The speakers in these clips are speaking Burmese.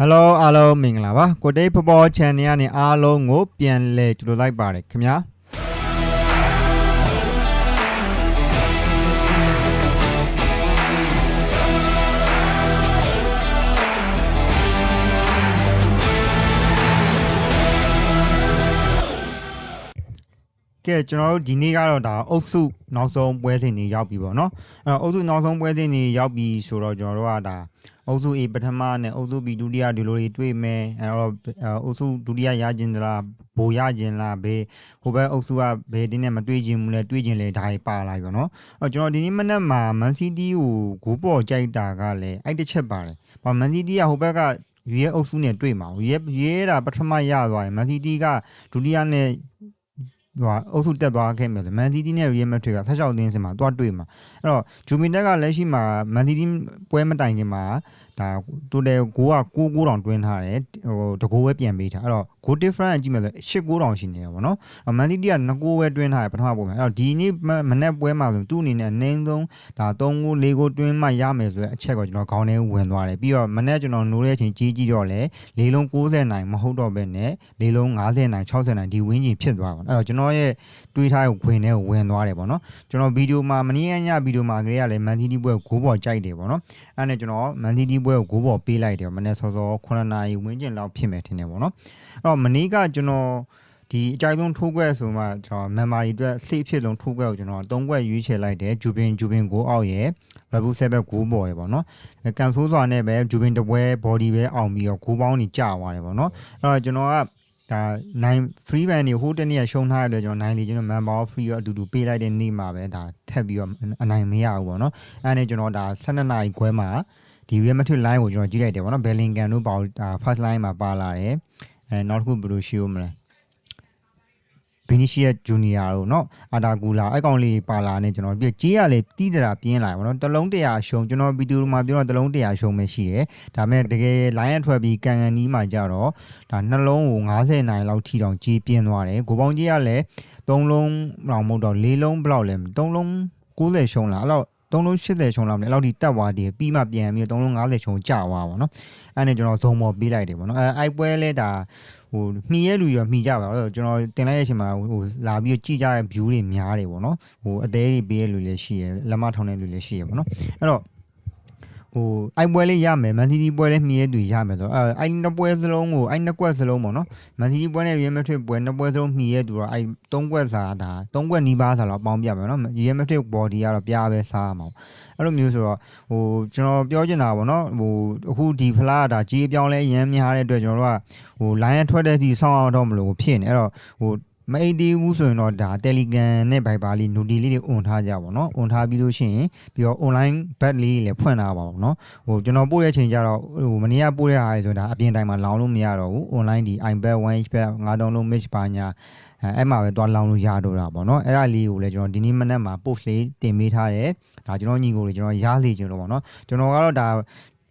Hello အားလုံးမင်္ဂလာပါကိုတိတ်ဖပေါ် channel ကနေအားလုံးကိုပြန်လဲကြိုဆိုလိုက်ပါတယ်ခင်ဗျာ ကဲကျွန်တော်တို့ဒီနေ့ကတော့ဒါအုပ်စုနောက်ဆုံးပွဲစဉ်တွေရောက်ပြီပေါ့နော်အဲ့တော့အုပ်စုနောက်ဆုံးပွဲစဉ်တွေရောက်ပြီဆိုတော့ကျွန်တော်တို့ကဒါအုပ်စု A ပထမနဲ့အုပ်စု B ဒုတိယဒီလိုတွေတွေ့မယ်အဲ့တော့အဲ့အုပ်စုဒုတိယရခြင်းသလားဘိုလ်ရခြင်းလားဘေးဟိုဘက်အုပ်စုကဘယ်တင်းနဲ့မတွေ့ခြင်းဘူးလဲတွေ့ခြင်းလဲဒါတွေပါလာပြီပေါ့နော်အဲ့တော့ကျွန်တော်ဒီနေ့မနက်မှာ Man City ကိုဂိုးပေါ်ကြိုက်တာကလည်းအဲ့တစ်ချက်ပါတယ်။ဘာ Man City ကဟိုဘက်ကရွေးအုပ်စုနဲ့တွေ့မှာရွေးရွေးတာပထမရသွားရင် Man City ကဒုတိယနဲ့ ဟိုအုပ်စုတက်သွားခဲ့မယ်ဆို Man City နဲ့ Real Madrid ကဆက်ချောက်တင်းစင်မှာတွားတွေ့မှာအဲ့တော့ဂျူမီတက်ကလက်ရှိမှာ Man City ပွဲမတိုင်ခင်မှာဒါတိုတယ်ကိုက6 6တောင်တွင်းထားတယ်ဟိုတကိုးပဲပြန်ပေးထားအဲ့တော့ goal difference ကြည့်မယ်ဆို8 9တောင်ရှိနေရပါတော့နော် Man City က2ကိုးပဲတွင်းထားတယ်ပထမပုံမှာအဲ့တော့ဒီနေ့မနေ့ပွဲမှာဆိုသူ့အနေနဲ့အနည်းဆုံးဒါ3ကို4ကိုတွင်းမှရမယ်ဆိုတဲ့အချက်ကိုကျွန်တော်ခေါင်းထဲဝင်သွားတယ်ပြီးတော့မနေ့ကျွန်တော်နိုးတဲ့အချိန်ကြီးကြီးတော့လေလေးလုံး60နိုင်မဟုတ်တော့ဘဲနဲ့လေးလုံး50နိုင်60နိုင်ဒီဝင်းကြီးဖြစ်သွားပါတော့အဲ့တော့ကျွန်တော်ရဲ့တွေးထားကိုခွင်ထဲကိုဝင်သွားတယ်ပေါ့နော်ကျွန်တော်ဗီဒီယိုမှာမနေ့ကညဗီဒီယိုမှာကလေးကလည်း Man City ပွဲကိုဂိုးပေါ်ကြိုက်တယ်ပေါ့နော်အဲ့နဲ့ကျွန်တော် Man City ပွဲကိုဂိုးပေါ်ပေးလိုက်တယ်မနေ့စောစော9နာရီဝင်းကျင်လောက်ဖြစ်မယ်ထင်တယ်ပေါ့နော်အဲ့တော့မနေ့ကကျွန်တော်ဒီအကြိုက်ဆုံးထိုးခွက်ဆိုမှကျွန်တော် memory အတွက် save ဖြစ်ဆုံးထိုးခွက်ကိုကျွန်တော်၃ခွက်ရွေးချယ်လိုက်တယ်ဂျူပင်ဂျူပင်ကိုအောက်ရယ် Rebel 7ဘက်ကိုပေါ်ရယ်ပေါ့နော်ကန်ဆိုးစွာနဲ့ပဲဂျူပင်တပွဲ body ပဲအောင်ပြီးတော့ကိုပေါင်းနေကြသွားတယ်ပေါ့နော်အဲ့တော့ကျွန်တော်က ဒါ9 free band တွေဟိုတနေ့ရှုံးထားရတဲ့ကျွန်တော်9လီကျွန်တော် member free ရောအတူတူပေးလိုက်တဲ့နေ့မှာပဲဒါထပ်ပြီးတော့အနိုင်မရဘူးပေါ့နော်အဲ့ဒါနဲ့ကျွန်တော်ဒါ12နာရီခွဲမှာဒီ Real Madrid line ကိုကျွန်တော်ကြည့်လိုက်တယ်ပေါ့နော် Bellingham တို့ပေါ့ဒါ first line မှာပါလာတယ်အဲနောက်တစ်ခုဘယ်လိုရှိဦးမလဲ ဗီနီရှီယာဂျူနီယာတို့နော်အာတာကူလာအဲ့ကောင်လေးပါလာနဲ့ကျွန်တော်ပြကြေးရလေတီးတရာပြင်းလာပါတော့တလုံးတရာရှုံကျွန်တော်ဗီဒီယိုမှာပြောတော့တလုံးတရာရှုံပဲရှိတယ်ဒါမဲ့တကယ် line အထွက်ပြီးကန်ကန်နီးမှာကြတော့ဒါနှလုံးကို90နိုင်လောက်ထိတောင်ကြေးပြင်းသွားတယ်ကိုပေါင်းကြေးရလေ3လုံးလောက်မဟုတ်တော့4လုံးဘလောက်လဲ3လုံး90ရှုံလာအဲ့လောက်3လုံး80ချုံလောက်နဲ့အဲ့လောက်ဒီတက်သွားတယ်ပြီးမှပြန်ပြီး3လုံး90ချုံကျသွားပါတော့နော်အဲ့နဲ့ကျွန်တော်ဇုံပေါ်ပေးလိုက်တယ်ပေါ့နော်အဲ့အိုက်ပွဲလဲဒါဟ မှီရဲလူရောမှီကြပါတော့ကျွန်တော်တင်လိုက်တဲ့အချိန်မှာဟိုလာပြီးကြည့်ကြတဲ့ view တွေများတယ်ပေါ့နော်ဟိုအသေးတွေပေးရလူလည်းရှိရလက်မထောင်တဲ့လူလည်းရှိရပေါ့နော်အဲ့တော့ ဟိုအိုက်ပွဲလေးရမယ်မန်စီတီပွဲလေးမှီရဲသူရမယ်ဆိုတော့အဲအိုက်နှစ်ပွဲစလုံးကိုအိုက်နှစ်ကွက်စလုံးပေါ့နော်မန်စီတီပွဲနဲ့ရီယယ်မက်ဒရစ်ပွဲနှစ်ပွဲစလုံးမှီရဲသူတော့အိုက်သုံးကွက်စာဒါသုံးကွက်နီးပါးစာတော့ပေါင်းပြမယ်နော်ရီယယ်မက်ဒရစ် body ကတော့ပြားပဲစားရမှာအဲ့လိုမျိုးဆိုတော့ဟိုကျွန်တော်ပြောချင်တာပေါ့နော်ဟိုအခုဒီဖလားကဒါကြီးအပြောင်းလဲရမ်းများတဲ့အတွက်ကျွန်တော်တို့ကဟို line ထွက်တဲ့စီဆောင်းအောင်တော့မလို့ဖြစ်နေအဲ့တော့ဟို မအိတ်သေးဘူးဆိုရင်တော့ဒါ Telegram နဲ့ Viber လေး note လေးတွေ on ထားကြပါတော့ on ထားပြီးလို့ရှိရင်ပြီးတော့ online bat လေးလည်းဖွင့်ထားပါတော့เนาะဟိုကျွန်တော်ပို့တဲ့ချိန်ကျတော့ဟိုမနေ့ကပို့တဲ့ဟာတွေဆိုတာအပြင်တိုင်းမှာလောင်းလို့မရတော့ဘူး online ဒီ iPad 1 bat 9တောင်းလုံး mix ပါညာအဲအဲ့မှာပဲသွားလောင်းလို့ရတော့တာပေါ့เนาะအဲ့ဒါလေးကိုလည်းကျွန်တော်ဒီနေ့မနက်မှာ post လေးတင်ပေးထားတယ်ဒါကျွန်တော်ညီကိုလေးကျွန်တော်ရစေချင်လို့ပေါ့เนาะကျွန်တော်ကတော့ဒါ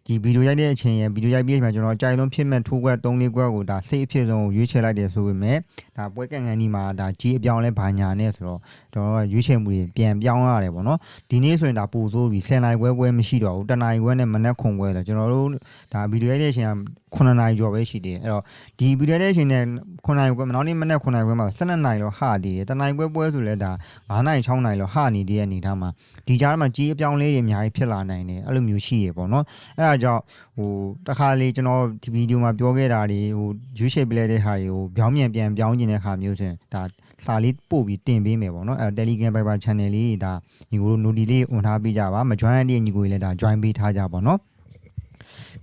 ဒီဗီဒီယိုရိုက်တဲ့အချိန်ရဗီဒီယိုရိုက်ပြီးချိန်မှာကျွန်တော်ကြိုင်လုံးဖြစ်မဲ့ထိုးခွက်3လေးခွက်ကိုဒါစိတ်အဖြစ်ဆုံးကိုရွေးချယ်လိုက်တယ်ဆိုပေမဲ့ဒါပွဲကန်ကန်ဒီမှာဒါကြီးအပြောင်းလဲဘာညာနဲ့ဆိုတော့ကျွန်တော်တို့ရွေးချယ်မှုတွေပြန်ပြောင်းရတယ်ပေါ့နော်ဒီနေ့ဆိုရင်ဒါပို့ဆိုးပြီး10နိုင်ခွဲပွဲမရှိတော့ဘူးတနိုင်ခွဲနဲ့မနက်ခွန်ခွဲဆိုကျွန်တော်တို့ဒါဗီဒီယိုရိုက်တဲ့အချိန်က 9နိုင်ကျော်ပဲရှိသေးတယ်အဲ့တော့ဒီဗီဒီယိုရိုက်တဲ့အချိန်နဲ့9နိုင်ခွဲနောက်နေ့မနက်9နိုင်ခွဲမှာ12နိုင်တော့ဟာသေးတယ်တနိုင်ခွဲပွဲဆိုလဲဒါ9နိုင်6နိုင်တော့ဟာနေသေးတဲ့အနေထားမှာဒီကြားမှာကြီးအပြောင်းလဲတွေအများကြီးဖြစ်လာနိုင်တယ်အဲ့လိုမျိုးရှိရပေါ့နော်အဲ့ဒါကြောင့်ဟိုတခါလေကျွန်တော်ဒီဗီဒီယိုမှာပြောခဲ့တာတွေဟို view shape ပြလဲတဲ့ဟာတွေကိုပြောင်းမြန်ပြန်ပြောင်းကျင်တဲ့ခါမျိုးဆိုရင်ဒါစာလေးပို့ပြီးတင်ပေးမယ်ပေါ့နော်အဲ Telegram Viber channel လေးတွေဒါညီကိုတို့ note လေး on ထားပေးကြပါမ join တဲ့ညီကိုတွေလည်းဒါ join ပေးထားကြပါနော်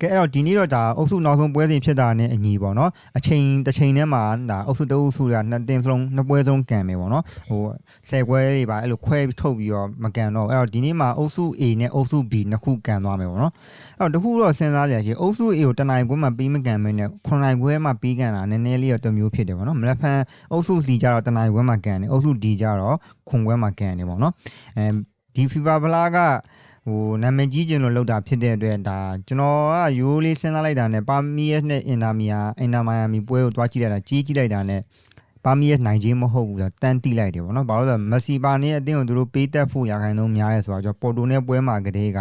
ကဲအဲ့တော့ဒီနေ့တော့ဒါအုပ်စုနောက်ဆုံးပွဲစဉ်ဖြစ်တာနဲ့အညီပေါ့နော်အချိန်တစ်ချိန်ထဲမှာဒါအုပ်စုတအုပ်စုကနှစ်တင်းစလုံးနှစ်ပွဲစလုံးကန်မယ်ပေါ့နော်ဟိုဆယ်ပွဲတွေပါအဲ့လိုခွဲထုတ်ပြီးတော့မကန်တော့အဲ့တော့ဒီနေ့မှာအုပ်စု A နဲ့အုပ်စု B နှစ်ခုကန်သွားမယ်ပေါ့နော်အဲ့တော့တခုတော့စဉ်းစားကြရရှိအုပ်စု A ကိုတနိုင်ခွဲမှာပြီးမကန်မင်းနဲ့ခုနိုင်ခွဲမှာပြီးကန်တာနည်းနည်းလေးတော့တစ်မျိုးဖြစ်တယ်ပေါ့နော်မလဖန်အုပ်စု C ကြတော့တနိုင်ခွဲမှာကန်တယ်အုပ်စု D ကြတော့ခွန်ခွဲမှာကန်တယ်ပေါ့နော်အဲဒီ FIFA ဘလာက ဟိုနာမည်ကြီးကျင်လို့လောက်တာဖြစ်တဲ့အတွက်ဒါကျွန်တော်ကရိုးလေးစဉ်းစားလိုက်တာနဲ့ပါမီယက်နဲ့အင်တာမီယာအင်တာမိုင်ယာမီပွဲကိုတွားကြည့်လိုက်တာကြီးကြည့်လိုက်တာနဲ့ပါမီရဲ့နိုင်ခြင်းမဟုတ်ဘူးဆိုတော့တန်းတိလိုက်တယ်ပေါ့နော်ဘာလို့လဲဆိုတော့မက်ဆီပါနေတဲ့အသင်းကိုသူတို့ပေးတက်ဖို့ရာခိုင်နှုန်းများတယ်ဆိုတော့ကျွန်တော်ပေါ်တိုနဲ့ပွဲမှာကလေးက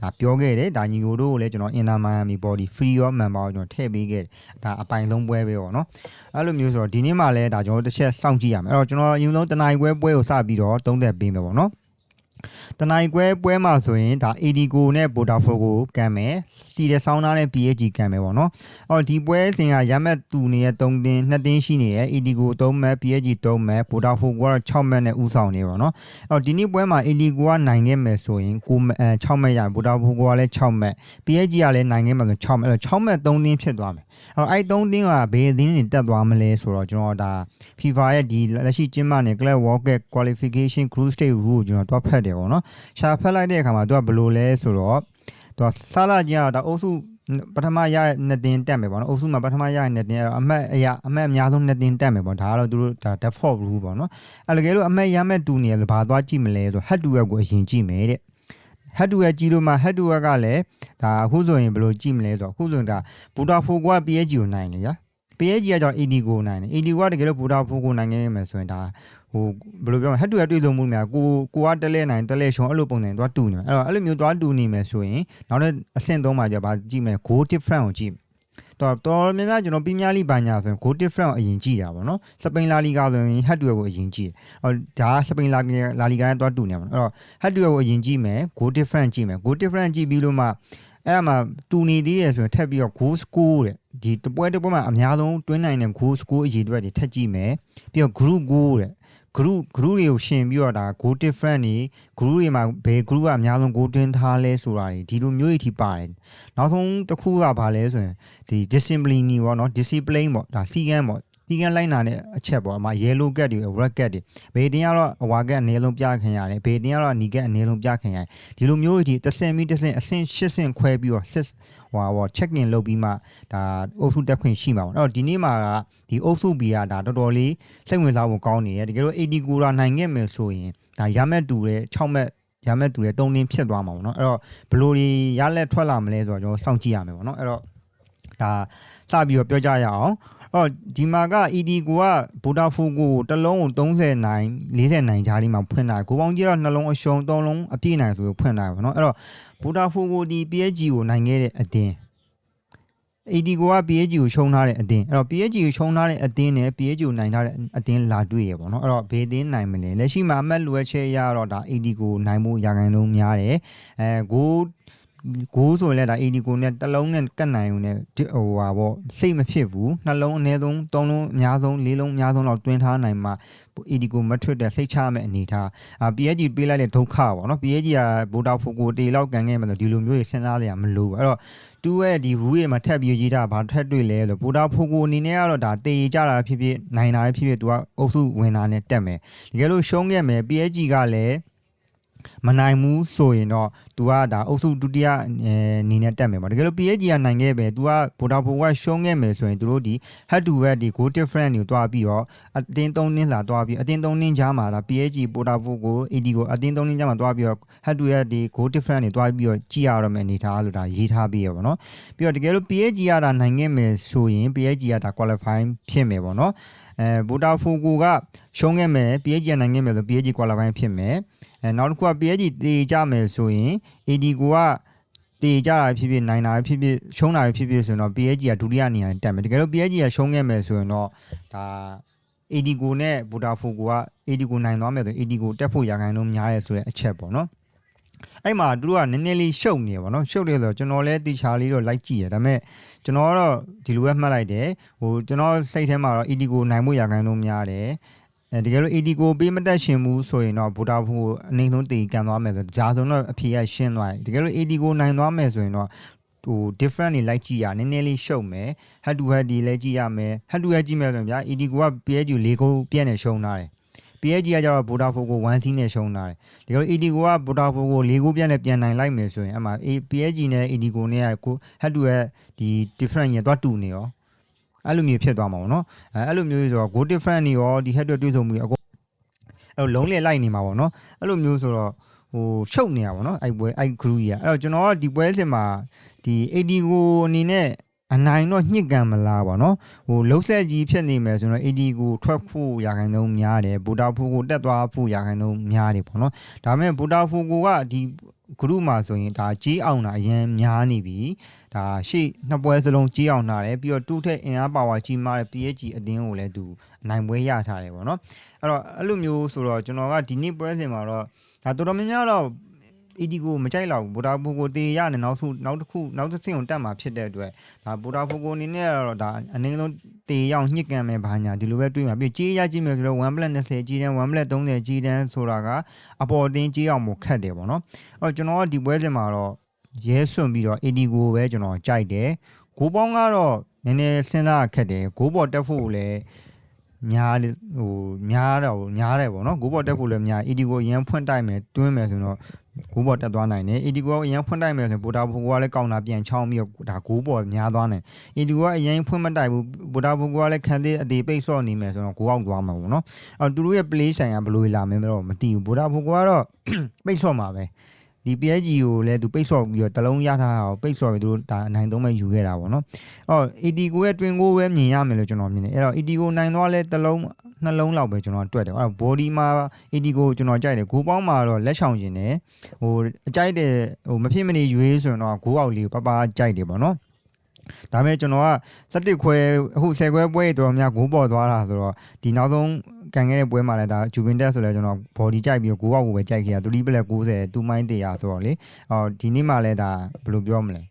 ဒါပြောခဲ့တယ်ဒါညီကိုတို့ကိုလည်းကျွန်တော်အင်တာမိုင်ယာမီ body free ရော member ကိုကျွန်တော်ထည့်ပေးခဲ့တယ်ဒါအပိုင်ဆုံးပွဲပဲပေါ့နော်အဲ့လိုမျိုးဆိုတော့ဒီနေ့မှလည်းဒါကျွန်တော်တို့တစ်ချက်စောင့်ကြည့်ရမယ်အဲ့တော့ကျွန်တော်အရင်ဆုံးတနိုင်ပွဲပွဲကိုစပြီးတော့သုံးသက်ပေးမယ်ပေါ့နော် တနိုင်ခွဲပွဲမှာဆိုရင်ဒါ AD ကိုနဲ့ Vodafone ကိုကန်မယ်စီတဲ့ဆောင်းသားနဲ့ PHG ကန်မယ်ပေါ့နော်အော်ဒီပွဲစဉ်ကရမက်တူနေတဲ့3တင်း2တင်းရှိနေရဲ့ AD ကို3မှတ် PHG 3မှတ် Vodafone ကတော့6မှတ်နဲ့ဥဆောင်နေပါတော့အော်ဒီနေ့ပွဲမှာ AD ကိုကနိုင်ခဲ့မယ်ဆိုရင်9မှတ်အဲ6မှတ်ရ Vodafone ကလည်း6မှတ် PHG ကလည်းနိုင်ခဲ့မယ်ဆို6မှတ်အဲ့တော့6မှတ်3တင်းဖြစ်သွားမယ်အော်အဲ့3တင်းကဘယ်အသင်းတွေတက်သွားမလဲဆိုတော့ကျွန်တော်ဒါ FIFA ရဲ့ဒီလက်ရှိကျင်းပနေ Club World Cup Qualification Group Stage Rule ကိုကျွန်တော်တွားဖတ်တယ်ပေါ့နော်ရှာဖတ်လိုက်တဲ့အခါမှာသူကဘယ်လိုလဲဆိုတော့သူကဆာလာကျင်းကတော့ဒါအုပ်စုပထမရတဲ့နှစ်တင်တက်မယ်ပေါ့နော်အုပ်စုမှာပထမရတဲ့နှစ်တင်အဲ့တော့အမှတ်အရာအမှတ်အများဆုံးနှစ်တင်တက်မယ်ပေါ့ဒါကတော့သူတို့ဒါ default rule ပေါ့နော်အဲ့တကယ်လို့အမှတ်ရမဲ့တူနေရလို့ဘာသွားကြည့်မလဲဆို head to head ကိုအရင်ကြည့်မယ်တဲ့ head to head ကြည့်လို့မှ head to head ကလည်းဒါအခုဆိုရင်ဘယ်လိုကြည့်မလဲဆိုတော့အခုဆိုရင်ဒါ Vodafone က PSG ကိုနိုင်တယ်ညာ PSG ကကြောင့် AD ကိုနိုင်တယ် AD ကတကယ်လို့ Vodafone ကိုနိုင်ခဲ့မယ်ဆိုရင်ဒါ ဟိုဘယ်လိုပြောမလဲ head to head တွေ့ဆုံမှုများကိုကိုကတက်လဲနိုင်တက်လဲရှုံအဲ့လိုပုံစံသွားတူနေမှာအဲ့တော့အဲ့လိုမျိုးသွားတူနေမယ်ဆိုရင်နောက်တဲ့အဆင့်သုံးမှာじゃဗာကြည့်မယ် goal different ကိုကြည့်တော့တော်များများကျွန်တော်ပြင်းများလိဘာညာဆိုရင် goal different ကိုအရင်ကြည့်တာပေါ့နော်စပိန်လာလီဂါဆိုရင် head to head ကိုအရင်ကြည့်ဟောဒါစပိန်လာလာလီဂါနဲ့သွားတူနေမှာအဲ့တော့ head to head ကိုအရင်ကြည့်မယ် goal different ကြည့်မယ် goal different ကြည့်ပြီးလို့မှအဲ့ဒါမှတူနေသေးတယ်ဆိုရင်ထပ်ပြီးတော့ goal score တဲ့ဒီတပွဲတပွဲမှာအများဆုံးတွင်းနိုင်တဲ့ goal score အရေးအတွက်တွေထပ်ကြည့်မယ်ပြီးတော့ group goal တဲ့ group group တွေကိုရှင်ပြီးတော့ဒါ goal different နေ group တွေမှာဘယ် group ကအများဆုံး goal တွင်းထားလဲဆိုတာတွေဒီလိုမျိုးတွေထိပါတယ်နောက်ဆုံးတစ်ခုကဘာလဲဆိုရင်ဒီ discipline တွေပေါ့နော် discipline ပေါ့ဒါစီကန်းပေါ့ စီကန်းလိုက်နာတဲ့အချက်ပေါ့အမ yellow card တွေ red card တွေဘေးတင်ကတော့အဝါကတ်အနည်းဆုံးပြခင်ရတယ်ဘေးတင်ကတော့အနီကတ်အနည်းဆုံးပြခင်ရတယ်ဒီလိုမျိုးတွေဒီတစ်ဆင့်ပြီးတစ်ဆင့်အဆင့်ရှစ်ဆင့်ခွဲပြီးတော့စစ်ဟိုဟာ check in လုပ်ပြီးမှဒါအုပ်စုတက်ခွင့်ရှိမှာပေါ့အဲ့တော့ဒီနေ့မှာကဒီအုပ်စု B ကဒါတော်တော်လေးစိတ်ဝင်စားဖို့ကောင်းနေတယ်တကယ်လို့ AD ကိုရာနိုင်ခဲ့မယ်ဆိုရင်ဒါရမဲ့တူတဲ့6မဲ့ရမဲ့တူတဲ့3တင်းဖြစ်သွားမှာပေါ့နော်အဲ့တော့ဘယ်လိုတွေရလက်ထွက်လာမလဲဆိုတော့ကျွန်တော်စောင့်ကြည့်ရမယ်ပေါ့နော်အဲ့တော့ဒါစပြီးတော့ပြောကြရအောင် အော်ဒီမှာက ED ကိုက Vodafone ကိုတစ်လုံးကို30နိုင်40နိုင်ကြားလေးမှာဖွင့်တာကိုပေါင်းကြီးတော့နှလုံးအရှုံး3လုံးအပြည့်နိုင်ဆိုပြီးဖွင့်တာပေါ့နော်အဲ့တော့ Vodafone ကိုဒီ PSG ကိုနိုင်ခဲ့တဲ့အတင်း AD ကိုက PSG ကိုရှုံးထားတဲ့အတင်းအဲ့တော့ PSG ကိုရှုံးထားတဲ့အတင်းနဲ့ PSG ကိုနိုင်ထားတဲ့အတင်းလာတွေ့ရပေါ့နော်အဲ့တော့ဘယ်တင်းနိုင်မလဲလက်ရှိမှာအမှတ်လိုအပ်ချက်ရတော့ဒါ AD ကိုနိုင်မှုရာခိုင်နှုန်းများတယ်အဲဂိုး ဂိုးဆိုရင်လည်းဒါ AD ကိုနဲ့တစ်လုံးနဲ့ကတ်နိုင်ုံနဲ့ဒီဟိုဟာပေါ့စိတ်မဖြစ်ဘူးနှလုံးအနည်းဆုံးသုံးလုံးအများဆုံးလေးလုံးအများဆုံးတော့တွင်းထားနိုင်မှာ AD ကိုမထွက်တဲ့စိတ်ချမဲ့အနေထားအာ PSG ပေးလိုက်တဲ့ဒုက္ခပေါ့နော် PSG ကဗိုလ်တာဖိုကိုတေလောက်ကန်ခဲ့မှဆိုဒီလိုမျိုးကြီးစဉ်းစားရမလို့အဲ့တော့တူရဲ့ဒီ rule တွေမှာထပ်ပြီးရေးတာဘာထက်တွေ့လဲဆိုဗိုလ်တာဖိုကိုအနေနဲ့ကတော့ဒါတေကြတာဖြစ်ဖြစ်နိုင်တာဖြစ်ဖြစ်သူကအုပ်စုဝင်တာနဲ့တက်မယ်တကယ်လို့ရှုံးခဲ့မယ် PSG ကလည်း မနိုင်ဘူးဆိုရင်တော့ तू ကဒါအုပ်စုဒုတိယအနေနဲ့တက်မယ်ပေါ့တကယ်လို့ PSG ကနိုင်ခဲ့ပဲ तू ကဗိုဒါဖိုကရှုံးခဲ့မယ်ဆိုရင်တို့ဒီ head to head ဒီ goal difference ကိုတွားပြီးတော့အတင်း၃နင်းလာတွားပြီးအတင်း၃နင်းကြားမှာဒါ PSG ဗိုဒါဖိုကို AD ကိုအတင်း၃နင်းကြားမှာတွားပြီးတော့ head to head ဒီ goal difference တွေတွားပြီးတော့ကြည့်ရတော့မယ်အနေထားလို့ဒါရေးထားပြီးရပါတော့ပြီးတော့တကယ်လို့ PSG ကဒါနိုင်ခဲ့မယ်ဆိုရင် PSG ကဒါ qualify ဖြစ်မယ်ပေါ့နော်အဲဗိုဒါဖိုကိုကရှုံးခဲ့မယ် PSG ကနိုင်ခဲ့မယ်ဆို PSG qualify ဖြစ်မယ် အဲနောက်တစ်ခုက PSG တေကြမယ်ဆိုရင် AD ကိုကတေကြတာဖြစ်ဖြစ်နိုင်တာဖြစ်ဖြစ်ရှုံးတာဖြစ်ဖြစ်ဆိုရင်တော့ PSG ကဒုတိယနေရာနဲ့တက်မယ်တကယ်လို့ PSG ကရှုံးခဲ့မယ်ဆိုရင်တော့ဒါ AD ကိုနဲ့ Vodafone ကိုက AD ကိုနိုင်သွားမယ်ဆိုရင် AD ကိုတက်ဖို့ရာခိုင်နှုန်းများရဲဆိုတဲ့အချက်ပေါ့နော်အဲ့မှာသူတို့ကနည်းနည်းလေးရှုပ်နေပါတော့ရှုပ်တယ်ဆိုတော့ကျွန်တော်လည်းတီချာလေးတော့လိုက်ကြည့်ရဒါပေမဲ့ကျွန်တော်ကတော့ဒီလိုပဲမှတ်လိုက်တယ်ဟိုကျွန်တော်စိတ်ထဲမှာတော့ AD ကိုနိုင်ဖို့ရာခိုင်နှုန်းများတယ် အဲတကယ်လို့ AD ကိုပေးမတက်ရှင်ဘူးဆိုရင်တော့ Vodafone ကိုအနေဆုံးတည်ကန်သွားမယ်ဆိုတော့ဂျာဆိုတော့အဖြေရရှင်းသွားတယ်တကယ်လို့ AD ကိုနိုင်သွားမယ်ဆိုရင်တော့ဟို different တွေလိုက်ကြည့်ရနည်းနည်းလေးရှုပ်မယ် head to head ဒီလည်းကြည့်ရမယ် head to head ကြည့်မယ်ဆိုရင်ဗျာ AD ကိုက PSG ၄ဂိုးပြည့်နေရှုံးထားတယ် PSG ကကျတော့ Vodafone ကို1 team နဲ့ရှုံးထားတယ်ဒီလို AD ကိုက Vodafone ကို၄ဂိုးပြည့်နဲ့ပြန်နိုင်လိုက်မယ်ဆိုရင်အမှ PSG နဲ့ AD ကိုနဲ့ကို head to head ဒီ different ရတော့တူနေရော အဲ့လိုမျိုးဖြစ်သွားမှာပေါ့နော်အဲအဲ့လိုမျိုးဆိုတော့ goal different နေရောဒီ head to head တွေ့ဆုံမှုအကုန်အဲ့လိုလုံးလေလိုက်နေမှာပေါ့နော်အဲ့လိုမျိုးဆိုတော့ဟိုရှုပ်နေတာပေါ့နော်အဲ့ပွဲအဲ့ group ကြီးอ่ะအဲ့တော့ကျွန်တော်ကဒီပွဲစဉ်မှာဒီ AD ကိုအနေနဲ့အနိုင်တော့ညှစ်ကန်မလားပေါ့နော်ဟိုလှုပ်ဆက်ကြီးဖြစ်နေမယ်ဆိုတော့ AD ကိုထွက်ဖို့ရာခိုင်နှုန်းများတယ်ဘူတာဖူကိုတက်သွားဖို့ရာခိုင်နှုန်းများတယ်ပေါ့နော်ဒါပေမဲ့ဘူတာဖူကိုကဒီ ဂရုမှာဆိုရင်ဒါကြီးအောင်တာအရင်များနေပြီဒါရှေ့နှစ်ပွဲစလုံးကြီးအောင်တာတယ်ပြီးတော့တူးထက်အင်အားပါဝါကြီးမားတဲ့ PSG အသင်းကိုလည်းသူအနိုင်ပွဲရထားတယ်ပေါ့နော်အဲ့တော့အဲ့လိုမျိုးဆိုတော့ကျွန်တော်ကဒီနေ့ပွဲစဉ်မှာတော့ဒါတော်တော်များများတော့ AD ကိုမကြိုက်တော့ဘူးဘူတာဖူကိုတေရနဲ့နောက်စုနောက်တစ်ခုနောက်တစ်ဆင့်ကိုတက်မှာဖြစ်တဲ့အတွက်ဒါဘူတာဖူကိုအနေနဲ့ကတော့ဒါအနည်းဆုံးတေရောက်ညှစ်ကန်မယ်ဘာညာဒီလိုပဲတွေးမှာပြီးကြေးရကြည့်မယ်ဆိုတော့ 1+20 ကြီးတန်း 1+30 ကြီးတန်းဆိုတာကအပေါ်အတင်းကြေးအောင်မို့ခတ်တယ်ပေါ့နော်အဲ့တော့ကျွန်တော်ကဒီပွဲစဉ်မှာတော့ရဲစွန့်ပြီးတော့ AD ကိုပဲကျွန်တော်ကြိုက်တယ်ဂိုးပေါင်းကတော့နည်းနည်းစဉ်းစားခက်တယ်ဂိုးပေါ်တက်ဖို့လည်း များလေဟိုများတော့များတယ်ပေါ့နော်ဂိုးပေါ်တက်ဖို့လည်းများ AD ကိုအရင်ဖွင့်တိုက်မယ်တွင်းမယ်ဆိုတော့ဂိုးပေါ်တက်သွားနိုင်တယ်။ AD ကအရင်ဖွင့်တိုက်မယ်ဆိုရင်ဘူတာဘူကလည်းကောင်းတာပြန်ချောင်းပြီးတော့ဒါဂိုးပေါ်များသွားနိုင်။ AD ကအရင်ဖွင့်မတိုက်ဘူးဘူတာဘူကလည်းခံသေးအသေးပိတ်ဆော့နေမယ်ဆိုတော့ဂိုးအောက်သွားမှာပေါ့နော်။အော်သူတို့ရဲ့ play ဆိုင်ကဘယ်လိုလာမလဲတော့မသိဘူး။ဘူတာဘူကတော့ပိတ်ဆော့မှာပဲ။ ဒီ PSG ကိုလည်းသူပိတ်ဆော့ပြီးတော့တလုံးရထားတာကိုပိတ်ဆော့ပြီးသူတို့ဒါအနိုင်သုံးမဲ့ယူခဲ့တာပေါ့နော်။အော် AD ကိုရဲ့တွင်ကိုပဲမြင်ရမယ်လို့ကျွန်တော်မြင်တယ်။အဲ့တော့ AD ကိုနိုင်သွားလဲတလုံးနှလုံးလောက်ပဲကျွန်တော်တွက်တယ်အဲ့တော့ body မှာ AD ကိုကျွန်တော်ကြိုက်တယ်ဂိုးပေါင်းမှာတော့လက်ဆောင်ခြင်းတယ်ဟိုအကြိုက်တယ်ဟိုမဖြစ်မနေရွေးဆိုရင်တော့ဂိုးအောက်လေးကိုပပကြိုက်တယ်ပေါ့နော်ဒါပေမဲ့ကျွန်တော်က17ခွဲအခု10ခွဲပွဲတော်များဂိုးပေါ်သွားတာဆိုတော့ဒီနောက်ဆုံး ကန်ခဲ့တဲ့ပွဲမှာလည်းဒါဂျူဗင်တက်ဆိုလဲကျွန်တော် body ကြိုက်ပြီးဂိုးအောက်ကိုပဲကြိုက်ခဲ့တာ3 black 90 2 mine 100ဆိုတော့လေအော်ဒီနေ့မှလည်းဒါဘယ်လိုပြောမလဲ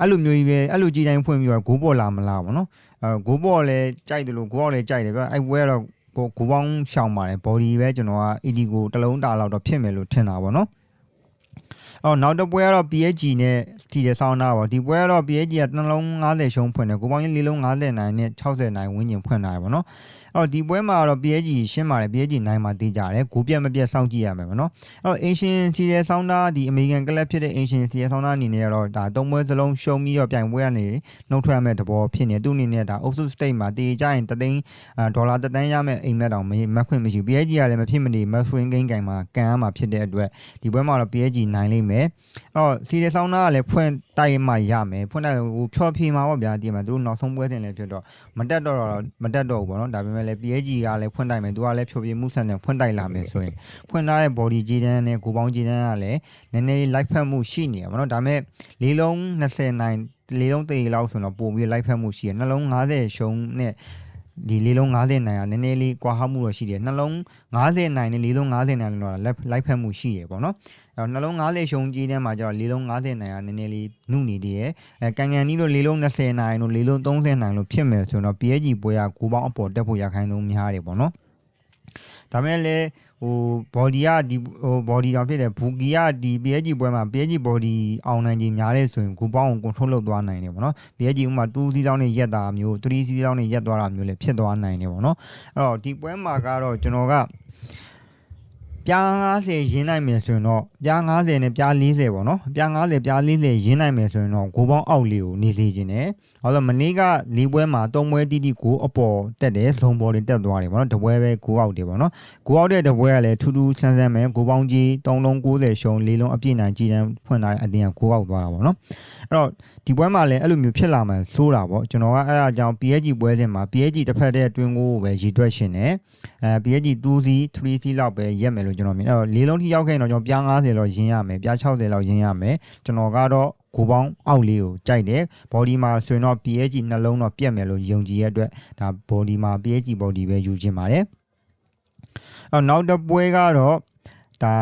အဲ့လိုမျိုးကြီးပဲအဲ့လိုကြီးတိုင်းဖွင့်ပြီးတော့ဂိုးပေါ်လာမလားပေါ့နော်အဲဂိုးပေါ်လည်းကြိုက်တယ်လို့ဂိုးအောက်လည်းကြိုက်တယ်ဗျအဲ့ပွဲကတော့ကိုကိုပေါင်းရှောင်ပါတယ် body ပဲကျွန်တော်က ED ကိုတစ်လုံးတာလောက်တော့ဖြစ်မယ်လို့ထင်တာပေါ့နော်အော်နောက်တစ်ပွဲကတော့ PSG နဲ့တီတယ်ဆောင်းတာပေါ့ဒီပွဲကတော့ PSG ကနှလုံး90ရှုံးဖွင့်တယ်ကိုပေါင်းကြီးလေးလုံး90နိုင်နဲ့60နိုင်ဝန်းကျင်ဖွင့်တာပေါ့နော် အော်ဒီပွဲမှာတော့ PSG ရှင်းပါတယ် PSG နိုင်မှာတေးကြတယ်ဂိုးပြတ်မပြတ်စောင့်ကြည့်ရမယ်ပေါ့နော်အော် Asian စီတယ်ဆောင်းတာဒီ American Club ဖြစ်တဲ့ Asian စီတယ်ဆောင်းတာအနေနဲ့ကတော့ဒါသုံးပွဲစလုံးရှုံးပြီးတော့ပြိုင်ပွဲကနေနှုတ်ထွက်မဲ့တဘောဖြစ်နေသူ့အနေနဲ့ဒါအုပ်စု state မှာတေးကြရင်တသိန်းဒေါ်လာတသန်းရမဲ့အိမ်မက်တောင်မခွင့်မရှိ PSG ကလည်းမဖြစ်မနေ match win game ကင်မှာကန်ရမှာဖြစ်တဲ့အတွက်ဒီပွဲမှာတော့ PSG နိုင်လိမ့်မယ်အော်စီတယ်ဆောင်းတာကလည်းဖွင့်တိုက်မှရမယ်ဖွင့်တိုက်ဟိုဖြော်ဖြေမှာပေါ့ဗျာဒီမှာသူတို့နောက်ဆုံးပွဲစဉ်လည်းဖြစ်တော့မတက်တော့မတက်တော့ဘူးပေါ့နော်ဒါပေမဲ့လည်း PSG ကလည်းဖွင့်တိုက်မယ်သူကလည်းဖြော်ဖြေမှုဆန်ဆန်ဖွင့်တိုက်လာမယ်ဆိုရင်ဖွင့်ထားတဲ့ body ကြီးတန်းနဲ့ကိုပေါင်းကြီးတန်းကလည်းနည်းနည်း light ဖက်မှုရှိနေရပါတော့ဒါပေမဲ့လေးလုံး20နိုင်လေးလုံးတေးလောက်ဆိုတော့ပို့ပြီး light ဖက်မှုရှိရနှလုံး90ရှုံးနဲ့ဒီလေးလုံး90နိုင်อ่ะနည်းနည်းလေးကွာဟမှုတော့ရှိတယ်နှလုံး90နိုင်နဲ့လေးလုံး90နိုင်တော့လိုက်ဖက်မှုရှိရပေါ့နော် အဲနှလုံး90ရှုံးကြီးထဲမှာကျတော့လေးလုံး90နိုင်อ่ะနည်းနည်းလေးနှုတ်နေသေးတယ်အဲကန်ကန်နီးတို့လေးလုံး20နိုင်တို့လေးလုံး30နိုင်လို့ဖြစ်မယ်ဆိုတော့ PSG ပွဲကကိုပေါင်းအပေါ်တက်ဖို့ရခိုင်သုံးများတယ်ပေါ့နော်ဒါမဲ့လည်းဟို body ကဒီဟို body တောင်ဖြစ်တယ်ဘူကီကဒီ PSG ပွဲမှာ PSG body အောင်နိုင်ခြင်းများတဲ့ဆိုရင်ကိုပေါင်းကို control လုပ်သွားနိုင်တယ်ပေါ့နော် PSG ဥမာ2စီးတောင်းနဲ့ရက်တာမျိုး3စီးတောင်းနဲ့ရက်သွားတာမျိုးလည်းဖြစ်သွားနိုင်တယ်ပေါ့နော်အဲ့တော့ဒီပွဲမှာကတော့ကျွန်တော်ကပြား90ရင်းနိုင်မယ်ဆိုရင်တော့ ပြား90နဲ့ပြား40ပေါ့နော်ပြား90ပြား40ရင်းနိုင်မယ်ဆိုရင်တော့ကိုပေါင်းအောက်လေးကိုနေစေခြင်းတယ်ဟောလို့မနေ့က၄ပွဲမှာ၃ပွဲတီးတီးကိုအပေါ်တက်တယ်ဇုံပေါ်တွေတက်သွားတယ်ပေါ့နော်တပွဲပဲကိုအောက်တယ်ပေါ့နော်ကိုအောက်တဲ့တပွဲကလည်းထူးထူးဆန်းဆန်းပဲကိုပေါင်းကြီး၃လုံး90ရှုံး၄လုံးအပြည့်နိုင်ကြည်တန်းဖွင့်လာတဲ့အတင်းကကိုအောက်သွားတာပေါ့နော်အဲ့တော့ဒီပွဲမှာလည်းအဲ့လိုမျိုးဖြစ်လာမှစိုးတာပေါ့ကျွန်တော်ကအဲ့ဒါကြောင့် PSG ပွဲစဉ်မှာ PSG တစ်ဖက်တဲ့တွင်းကိုပဲရည်တွက်ရှင်တယ်အဲ PSG 2စီး3စီးလောက်ပဲရက်မယ်လို့ကျွန်တော်မြင်အဲ့တော့၄လုံးထိရောက်ခဲ့ရင်တော့ကျွန်တော်ပြား90လောက်ရင်းရမယ်ပြား60လောက်ရင်းရမယ်ကျွန်တော်ကတော့ကိုပေါင်းအောက်လေးကိုကြိုက်တယ် body မှာဆိုရင်တော့ PH နှလုံးတော့ပြက်မယ်လို့ယုံကြည်ရတဲ့အတွက်ဒါ body မှာ PH body ပဲယူခြင်းပါတယ်အော်နောက်တစ်ပွဲကတော့ဒါ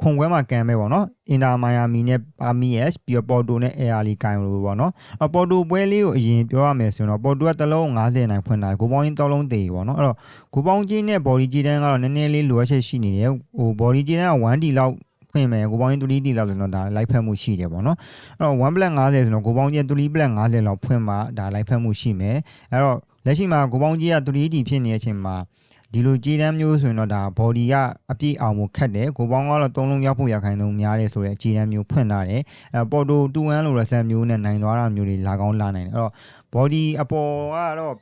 ခွန်ခွဲမှာကန်ပဲပေါ့နော်အင်တာမိုင်ယာမီနဲ့ပါမီယက်ပြီးတော့ပေါ်တိုနဲ့အေယာလီကန်လို့ပေါ့နော်အပေါ်တိုပွဲလေးကိုအရင်ပြောရမယ်ဆိုတော့ပေါ်တိုကတစ်လုံး90နိုင်ဖွင့်တာကိုပေါင်းချင်းတစ်လုံးတည်ပေါ့နော်အဲ့တော့ကိုပေါင်းချင်းနဲ့ body ကြီးတန်းကတော့နည်းနည်းလေးလိုအပ်ချက်ရှိနေတယ်ဟို body ကြီးတန်းက 1D လောက်ဖွင့်မယ်ကိုပေါင်းချင်း 3D လောက်ဆိုတော့ဒါလိုက်ဖက်မှုရှိတယ်ပေါ့နော်အဲ့တော့1 black 50ဆိုတော့ကိုပေါင်းချင်း3 black 50လောက်ဖွင့်မှဒါလိုက်ဖက်မှုရှိမယ်အဲ့တော့လက်ရှိမှာကိုပေါင်းကြီးက 3D ဖြစ်နေတဲ့အချိန်မှာ ဒီလိုကြီးတန်းမျိုးဆိုရင်တော့ဒါ body ကအပြည့်အောင်မှုခတ်တယ်ကိုပေါင်းကတော့သုံးလုံးရောက်ဖို့ရခိုင်သုံးများတယ်ဆိုတော့ကြီးတန်းမျိုးဖွင့်လာတယ်အဲပေါ်တို2-1လို့ရဆက်မျိုးနဲ့နိုင်သွားတာမျိုးတွေလာကောင်းလာနိုင်တယ်အဲ့တော့ body အပေါ်ကတော့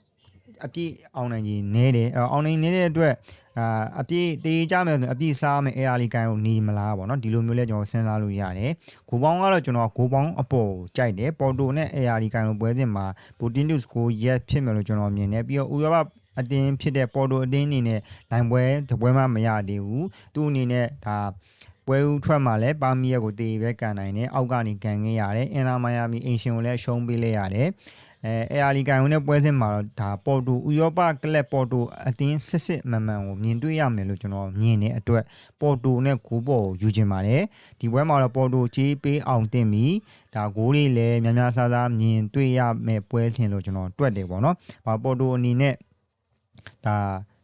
အပြည့်အောင်နိုင်ကြီးနဲတယ်အဲ့တော့အောင်နိုင်နေတဲ့အတွက်အာအပြည့်တေးကြမယ်ဆိုရင်အပြည့်စားမယ် AR လေးကိုင်းလို့နေမလားပေါ့နော်ဒီလိုမျိုးလဲကျွန်တော်စဉ်းစားလို့ရတယ်ဂိုပေါင်းကတော့ကျွန်တော်ဂိုပေါင်းအပေါ်ကြိုက်တယ်ပေါ်တိုနဲ့ AR လေးကိုင်းလို့ပွဲစဉ်မှာပူတင်ဒုစ်ကိုရက်ဖြစ်မယ်လို့ကျွန်တော်မြင်တယ်ပြီးတော့ဥရောပ အတင်းဖြစ်တဲ့ပေါ်တိုအတင်းအနေနဲ့နိုင်ပွဲတပွဲမှမရသေးဘူးသူ့အနေနဲ့ဒါပွဲဦးထွက်မှာလဲပါမီယာကိုတေးပဲကန်နိုင်တယ်အောက်ကနေကန်ခဲ့ရတယ်အင်နာမိုင်ယာမီအင်ရှင်ကိုလည်းရှုံးပေးလိုက်ရတယ်အဲအဲအာလီကန်ဝင်တဲ့ပွဲစဉ်မှာတော့ဒါပေါ်တိုဥရောပကလပ်ပေါ်တိုအတင်းစစ်စစ်မှန်မှန်ကိုမြင်တွေ့ရမယ်လို့ကျွန်တော်မြင်တဲ့အတွက်ပေါ်တိုနဲ့ဂိုးပေါ်ကိုယူချင်ပါတယ်ဒီပွဲမှာတော့ပေါ်တိုချေးပေးအောင်တင်ပြီးဒါဂိုးလေးလည်းများများဆဆမြင်တွေ့ရမယ်ပွဲစဉ်လို့ကျွန်တော်တွက်တယ်ပေါ့နော်။ဘာပေါ်တိုအနေနဲ့ ဒါ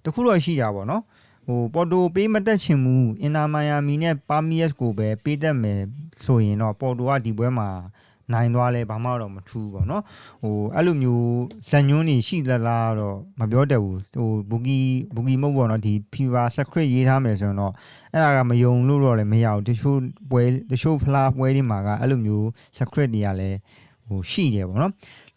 တခုတော့ရှိတာပေါ့နော်။ဟိုပေါ်တိုပေးမတက်ချင်ဘူးအင်နာမိုင်ယာမီနဲ့ပါမီယက်ကိုပဲပေးတတ်မယ်ဆိုရင်တော့ပေါ်တိုကဒီပွဲမှာနိုင်သွားလဲဘာမှတော့မထူးပေါ့နော်ဟိုအဲ့လိုမျိုးဇန်ညွန်းနေရှိသလားတော့မပြောတတ်ဘူးဟိုဘူကီဘူကီမဟုတ်ပေါ့နော်ဒီ fever secret ရေးထားမယ်ဆိုရင်တော့အဲ့ဒါကမယုံလို့တော့လည်းမရဘူးတချို့ပွဲတချို့ဖလားပွဲတွေမှာကအဲ့လိုမျိုး secret တွေကလည်းဟိုရှိတယ်ပေါ့နော်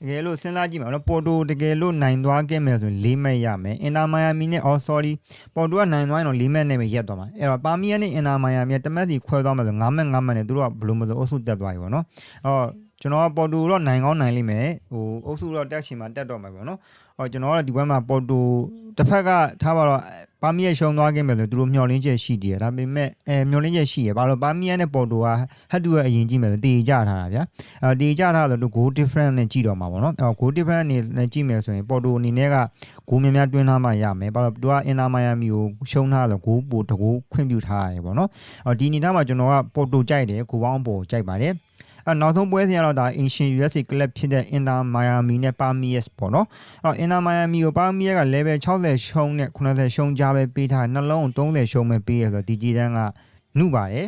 တကယ်လို့စဉ်းစားကြည့်မှာနော်ပေါ်တိုတကယ်လို့နိုင်သွားခဲ့မယ်ဆိုရင်၄မှတ်ရမယ်အင်တာမိုင်ယာမီနဲ့အော် sorry ပေါ်တိုကနိုင်သွားရင်တော့၄မှတ်နဲ့ပဲရက်သွားမှာအဲ့တော့ပါမီယာနဲ့အင်တာမိုင်ယာမီကတမက်စီခွဲသွားမယ်ဆို၅မှတ်၅မှတ်နဲ့သူတို့ကဘယ်လိုမလို့အုပ်စုတက်သွားပြီပေါ့နော်အော်ကျွန်တော်ကပေါ်တိုတော့နိုင်ကောင်းနိုင်လိမ့်မယ်ဟိုအုပ်စုတော့တက်ရှင်မှာတက်တော့မှာပေါ့နော်အော်ကျွန်တော်ကတော့ဒီဘက်မှာပေါ်တိုတစ်ဖက်ကထားပါတော့ ပါမီယာရှုံသွားခဲ့မယ်ဆိုသူတို့မျှော်လင့်ချက်ရှိတယ်ဒါပေမဲ့အဲမျှော်လင့်ချက်ရှိရဘာလို့ပါမီယာနဲ့ပေါ်တိုကဟတ်တူရဲ့အရင်ကြည့်မယ်ဆိုတေကြထားတာဗျာအဲတေကြထားဆိုတော့ goal difference နဲ့ကြည့်တော့မှာပေါ့နော်အဲ goal difference အနေနဲ့ကြည့်မယ်ဆိုရင်ပေါ်တိုအနေနဲ့ကဂိုးများများတွင်းထားမှရမယ်ဘာလို့သူကအင်နာမိုင်ယာမီကိုရှုံးထားတော့ဂိုးပိုတကိုးခွင့်ပြုထားရတယ်ပေါ့နော်အော်ဒီအနေထားမှာကျွန်တော်ကပေါ်တိုကြိုက်တယ်ဂိုးပေါင်းပေါ်ကြိုက်ပါတယ် အဲနောက်ဆုံးပွဲစဉ်ကတော့ဒါ Ancient USA Club ဖြစ်တဲ့ Inter Miami နဲ့ Palmeiras ပေါ့နော်အော် Inter Miami ကို Palmeiras က level 60ရှုံးနဲ့80ရှုံးကြားပဲပေးထားနှလုံး30ရှုံးပဲပေးရဆိုတော့ဒီကြည်တန်းကနှုပါတယ်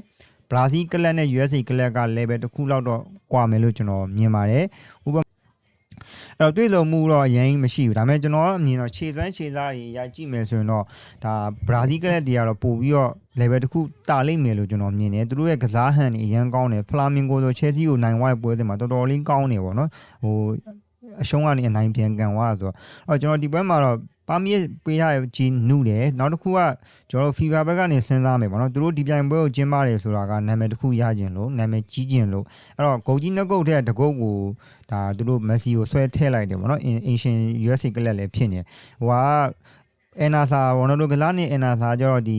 ဘရာဇီးကလပ်နဲ့ USA ကလပ်က level တစ်ခုလောက်တော့ကွာမယ်လို့ကျွန်တော်မြင်ပါတယ်ဥပ အဲ့တော့တွေ့ဆုံမှုတော့အရင်မရှိဘူးဒါပေမဲ့ကျွန်တော်အမြင်တော့ခြေစွမ်းခြေစားတွေရိုက်ကြည့်မယ်ဆိုရင်တော့ဒါဘရာဇီးကလပ်တွေကတော့ပို့ပြီးတော့ level တစ်ခုတာလိမ့်မယ်လို့ကျွန်တော်မြင်တယ်သူတို့ရဲ့ကစားဟန်တွေအရင်ကောင်းတယ်ဖလာမင်ဂိုဆိုချဲစီကိုနိုင်ဝိုက်ပွဲစဉ်မှာတော်တော်လေးကောင်းနေပေါ့နော်ဟိုအရှုံးကနေအနိုင်ပြန်ကန်သွားဆိုတော့အဲ့တော့ကျွန်တော်ဒီပွဲမှာတော့ ပါမီပေးရကြီးနုတယ်နောက်တစ်ခုကကျွန်တော် FIFA ဘက်ကနေစဉ်းစားမယ်ပေါ့နော်သူတို့ဒီပြိုင်ပွဲကိုကျင်းပတယ်ဆိုတာကနာမည်တစ်ခုရခြင်းလို့နာမည်ကြီးခြင်းလို့အဲ့တော့ဂုတ်ကြီးနှုတ်ကုတ်တဲ့တကုတ်ကိုဒါသူတို့မက်ဆီကိုဆွဲထည့်လိုက်တယ်ပေါ့နော်အင်ရှင် USA ကလပ်လည်းဖြစ်နေဟိုကအန်နာဆာဘော်နော်တို့ကစားနေအန်နာဆာကျတော့ဒီ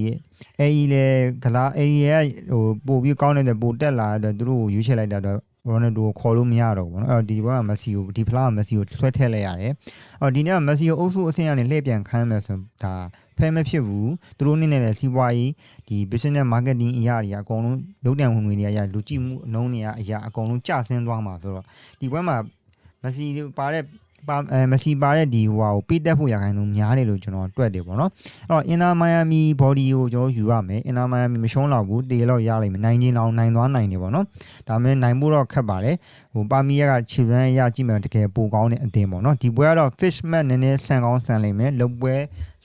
အေးလေကစားအေးရဲ့ဟိုပို့ပြီးကောင်းနေတဲ့ပို့တက်လာတဲ့သူတို့ကိုရွေးချယ်လိုက်တာတော့ ရိုနယ်ဒိုကိုခေါ်လို့မရတော့ဘူးပေါ့နော်အဲ့တော့ဒီဘက်ကမက်ဆီကိုဒီဖလားကမက်ဆီကိုဆွဲထည့်လိုက်ရတယ်အော်ဒီနေ့ကမက်ဆီကိုအုပ်စုအဆင့်ကနေလှည့်ပြန်ခိုင်းမယ်ဆိုရင်ဒါဖဲမဖြစ်ဘူးသူတို့အနေနဲ့လည်းစီးပွားရေးဒီ business marketing အရာတွေအကုန်လုံးရုပ်တံဝင်ငွေတွေအရာလူကြည့်မှုအနှုံးတွေအရာအကုန်လုံးကျဆင်းသွားမှာဆိုတော့ဒီဘက်မှာမက်ဆီပါတဲ့ ပါအဲမက်ဆီပါတဲ့ဒီဟိုဟာကိုပေးတက်ဖို့ရခိုင်လို့များတယ်လို့ကျွန်တော်တွက်တယ်ပေါ့နော်အဲ့တော့အင်နာမိုင်ယာမီ body ကိုကျွန်တော်ယူရမယ်အင်နာမိုင်ယာမီမရှုံးတော့ဘူးတေတော့ရလိမ့်မယ်နိုင်ချင်းအောင်နိုင်သွားနိုင်တယ်ပေါ့နော်ဒါမှမဟုတ်နိုင်ဖို့တော့ခက်ပါလေဟိုပါမီယာကခြေစွမ်းရကြည့်မယ်တကယ်ပိုကောင်းတဲ့အတင်းပေါ့နော်ဒီပွဲကတော့ fish match နည်းနည်းဆန်ကောင်းဆန်လိမ့်မယ်လုတ်ပွဲ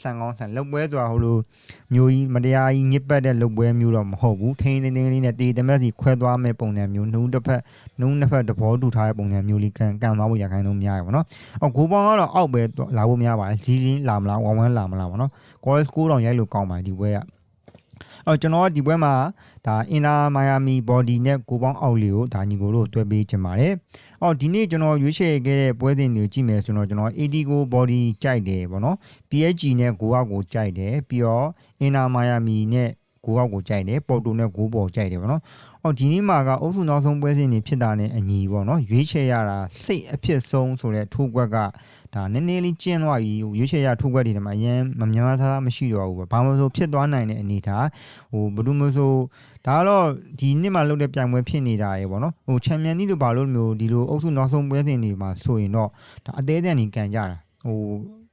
ဆန်ကောင်းဆန်လုတ်ပွဲဆိုတာဟိုလိုမျိုးကြီးမတရားကြီးညစ်ပတ်တဲ့လုတ်ပွဲမျိုးတော့မဟုတ်ဘူးထိန်းထိန်းသိမ်းလေးနဲ့တေတမက်စီခွဲသွားမဲ့ပုံစံမျိုးနှုံးတစ်ဖက်နှုံးတစ်ဖက်တဘောတူထားတဲ့ပုံစံမျိုးလေးကန်ကန်သွားဖို့ရခိုင်လို့များရပါတော့အော်ဂိုးပေါင်းကတော့အောက်ပဲလာဖို့များပါတယ်ကြီးကြီးလာမလားဝမ်ဝမ်လာမလားပေါ့နော်ကောစကိုတောင်ရိုက်လို့ကောင်းပါတယ်ဒီပွဲက အော်ကျွန်တော်ကဒီပွဲမှာဒါအင်နာမိုင်ယာမီဘော်ဒီနဲ့ကိုပေါင်းအောက်လေးကိုဒါညီကိုတို့တွဲပေးချင်ပါတယ်။အော်ဒီနေ့ကျွန်တော်ရွေးချယ်ခဲ့တဲ့ပွဲစဉ်တွေကိုကြည့်မယ်ဆိုတော့ကျွန်တော် AD ကို body ကြိုက်တယ်ပေါ့နော်။ PSG နဲ့ကိုအောက်ကိုကြိုက်တယ်ပြီးတော့အင်နာမိုင်ယာမီနဲ့ကိုအောက်ကိုကြိုက်တယ်ပေါ်တိုနဲ့ကိုပေါ်ကြိုက်တယ်ပေါ့နော်။အော်ဒီနေ့မှာကအုပ်စုနောက်ဆုံးပွဲစဉ်တွေဖြစ်တာနဲ့အညီပေါ့နော်ရွေးချယ်ရတာစိတ်အဖြစ်ဆုံးဆိုတဲ့ထိုးကွက်က ဒါနည်းနည်းလေးကျင်းသွားပြီရွေးချယ်ရထိုးကွက်တွေထဲမှာအရင်မများသားမရှိတော့ဘူးပေါ့ဘာမှမဆိုဖြစ်သွားနိုင်တဲ့အနေထားဟိုဘယ်သူမှဆိုဒါကတော့ဒီနှစ်မှာလုပ်တဲ့ပြိုင်ပွဲဖြစ်နေတာရေပေါ့နော်ဟိုချန်ပီယံလိလို့ဘာလို့မျိုးဒီလိုအုပ်စုနောက်ဆုံးပွဲစဉ်တွေမှာဆိုရင်တော့ဒါအသေးအတန်ကြီးကန်ကြတာဟို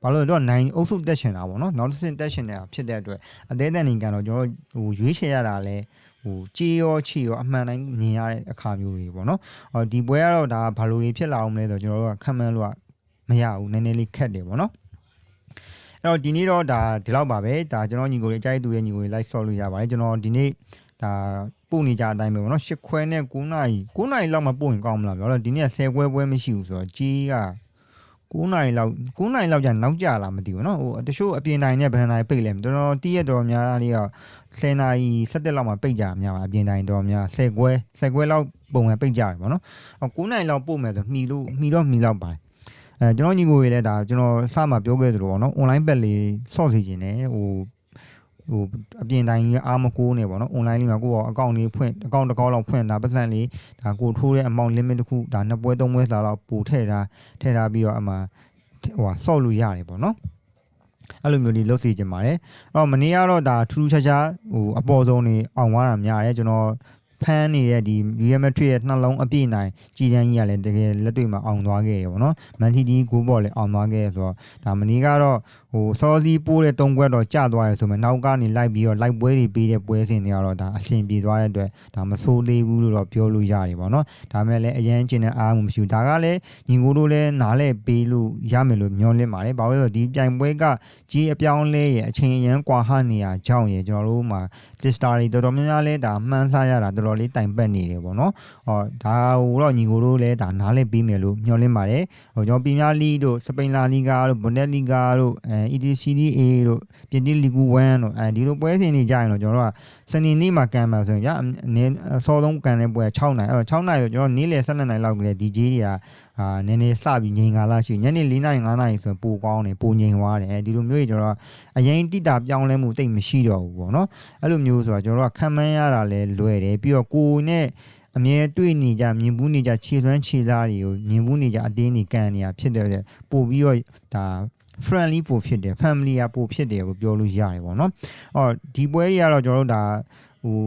ဘာလို့လဲတော့နိုင်အုပ်စုတက်ချင်တာပေါ့နော်နောက်တစ်ဆင့်တက်ချင်တာဖြစ်တဲ့အတွက်အသေးအတန်ကြီးကန်တော့ကျွန်တော်ဟိုရွေးချယ်ရတာလဲဟိုကြေးရောချီရောအမှန်တိုင်းမြင်ရတဲ့အခါမျိုးတွေပေါ့နော်အော်ဒီပွဲကတော့ဒါဘာလို့ဖြစ်လာအောင်လဲဆိုတော့ကျွန်တော်တို့ကခံမှန်းလို့က မရဘူးနည်းနည်းလေးခက်တယ်ပေါ့နော်အဲ့တော့ဒီနေ့တော့ဒါဒီလောက်ပါပဲဒါကျွန်တော်ညီကိုလေးအကြိုက်သူရဲ့ညီကိုလေး live ဆော့လို့ရပါတယ်ကျွန်တော်ဒီနေ့ဒါပို့နေကြအတိုင်းပဲပေါ့နော်၈ခွဲနဲ့9နာရီ9နာရီလောက်မှပို့ရင်ကောင်းမလားပြောတော့ဒီနေ့10ခွဲပွဲမရှိဘူးဆိုတော့ကြီးက9 9နိုင်လောက်9နိုင်လောက်ကြာနောက်ကြလာမသိဘူးเนาะဟိုတချို့အပြင်တိုင်းနဲ့ဗန်နိုင်ပိတ်လဲတော်တော်တီးရတော်များလေးက10နာရီ17လောက်မှပိတ်ကြများပါအပြင်တိုင်းတော်များ10ခွဲ10ခွဲလောက်ပုံမှန်ပိတ်ကြတယ်ပေါ့နော်9နိုင်လောက်ပို့မယ်ဆိုမှီလို့မှီတော့မှီလောက်ပါတယ် အဲကျွန်တော်ညီကိုတွေလည်းဒါကျွန်တော်စမှပြောခဲ့သလိုပေါ့နော် online ဘက်လေးဆော့စီခြင်းနဲ့ဟိုဟိုအပြင်တိုင်းကြီးအားမကိုးနေပေါ့နော် online လေးမှာကိုယ့်အကောင့်လေးဖွင့်အကောင့်တစ်ကောက်လောက်ဖွင့်တာပတ်စံလေးဒါကိုထိုးတဲ့ amount limit တစ်ခုဒါနှစ်ပွဲသုံးပွဲစာလောက်ပို့ထည့်ထားထည့်ထားပြီးတော့အမှဟိုဟာဆော့လို့ရတယ်ပေါ့နော်အဲ့လိုမျိုးလေးလုပ်စီခြင်းပါတယ်အဲ့တော့မနေ့ကတော့ဒါထူးထူးခြားခြားဟိုအပေါ်ဆုံးနေအောင်သွားတာများတယ်ကျွန်တော် ဖမ်းနေတဲ့ဒီ Real Madrid ရဲ့နှလုံးအပြည့်နိုင်ကြည်တန်းကြီးကလည်းတကယ်လက်တွေ့မှာအောင်သွားခဲ့တယ်ပေါ့နော်။ Man City ဂိုးဘော်လည်းအောင်သွားခဲ့ဆိုတော့ဒါမနေ့ကတော့ဟိုစောစီးပိုးတဲ့၃ခွက်တော့ကျသွားရဆိုမှနောက်ကနေလိုက်ပြီးတော့လိုက်ပွဲတွေပေးတဲ့ပွဲစဉ်တွေကတော့ဒါအဆင်ပြေသွားတဲ့အတွက်ဒါမဆိုးသေးဘူးလို့တော့ပြောလို့ရတယ်ပေါ့နော်။ဒါမဲ့လည်းအရန်ကျင်တဲ့အားမှမရှိဘူး။ဒါကလည်းညီကိုတို့လည်းနားလဲပေးလို့ရမယ်လို့မျှော်လင့်ပါတယ်။ဘာလို့လဲဆိုတော့ဒီပြိုင်ပွဲကကြီးအပြောင်းလဲရဲ့အချိန်အရန်ကွာဟနေရကြောင်းရဲ့ကျွန်တော်တို့မှာ sister တွေတော်တော်များများလဲဒါမှန်းဆရတာတော်တော်လေးတိုင်ပတ်နေတယ်ပေါ့နော်။ဟောဒါဟိုတော့ညီကိုတို့လဲဒါနားလဲပေးမယ်လို့မျှော်လင့်ပါတယ်။ဟိုကျွန်တော်ပီမာလီတို့စပိန်လာလီဂါတို့ဘွန်ဒက်လီဂါတို့အဲ ETCDA တို့ပြင်တီလီဂူ1တို့အဲဒီလိုပွဲစဉ်တွေကြာရင်တော့ကျွန်တော်တို့က စနေနေ့မှာကန်မှာဆိုရင်ဗျအနေအစောဆုံးကန်တဲ့ပွဲ6နိုင်အဲ့တော့6နိုင်ဆိုကျွန်တော်နေ့လယ်12နိုင်လောက်ကလေး DJ တွေကအာနည်းနည်းစပြီးငိန်ကာလာရှိညနေ4နိုင်5နိုင်ဆိုပိုကောင်းတယ်ပိုငိန်သွားတယ်အဲဒီလိုမျိုးကြီးကျွန်တော်ကအရင်တိတာပြောင်းလဲမှုတိတ်မရှိတော့ဘူးပေါ့နော်အဲ့လိုမျိုးဆိုတော့ကျွန်တော်တို့ကခံမှန်းရတာလဲလွယ်တယ်ပြီးတော့ကိုယ်နဲ့အမြဲတွေ့နေကြမြင်ဘူးနေကြခြေစွမ်းခြေသားတွေကိုမြင်ဘူးနေကြအတင်းနေကန်နေတာဖြစ်တဲ့ပို့ပြီးတော့ဒါ friendly ပို့ဖြစ်တယ် family ကပို့ဖြစ်တယ်လို့ပြောလို့ရတယ်ပေါ့နော်အော်ဒီပွဲတွေကတော့ကျွန်တော်တို့ဒါဟို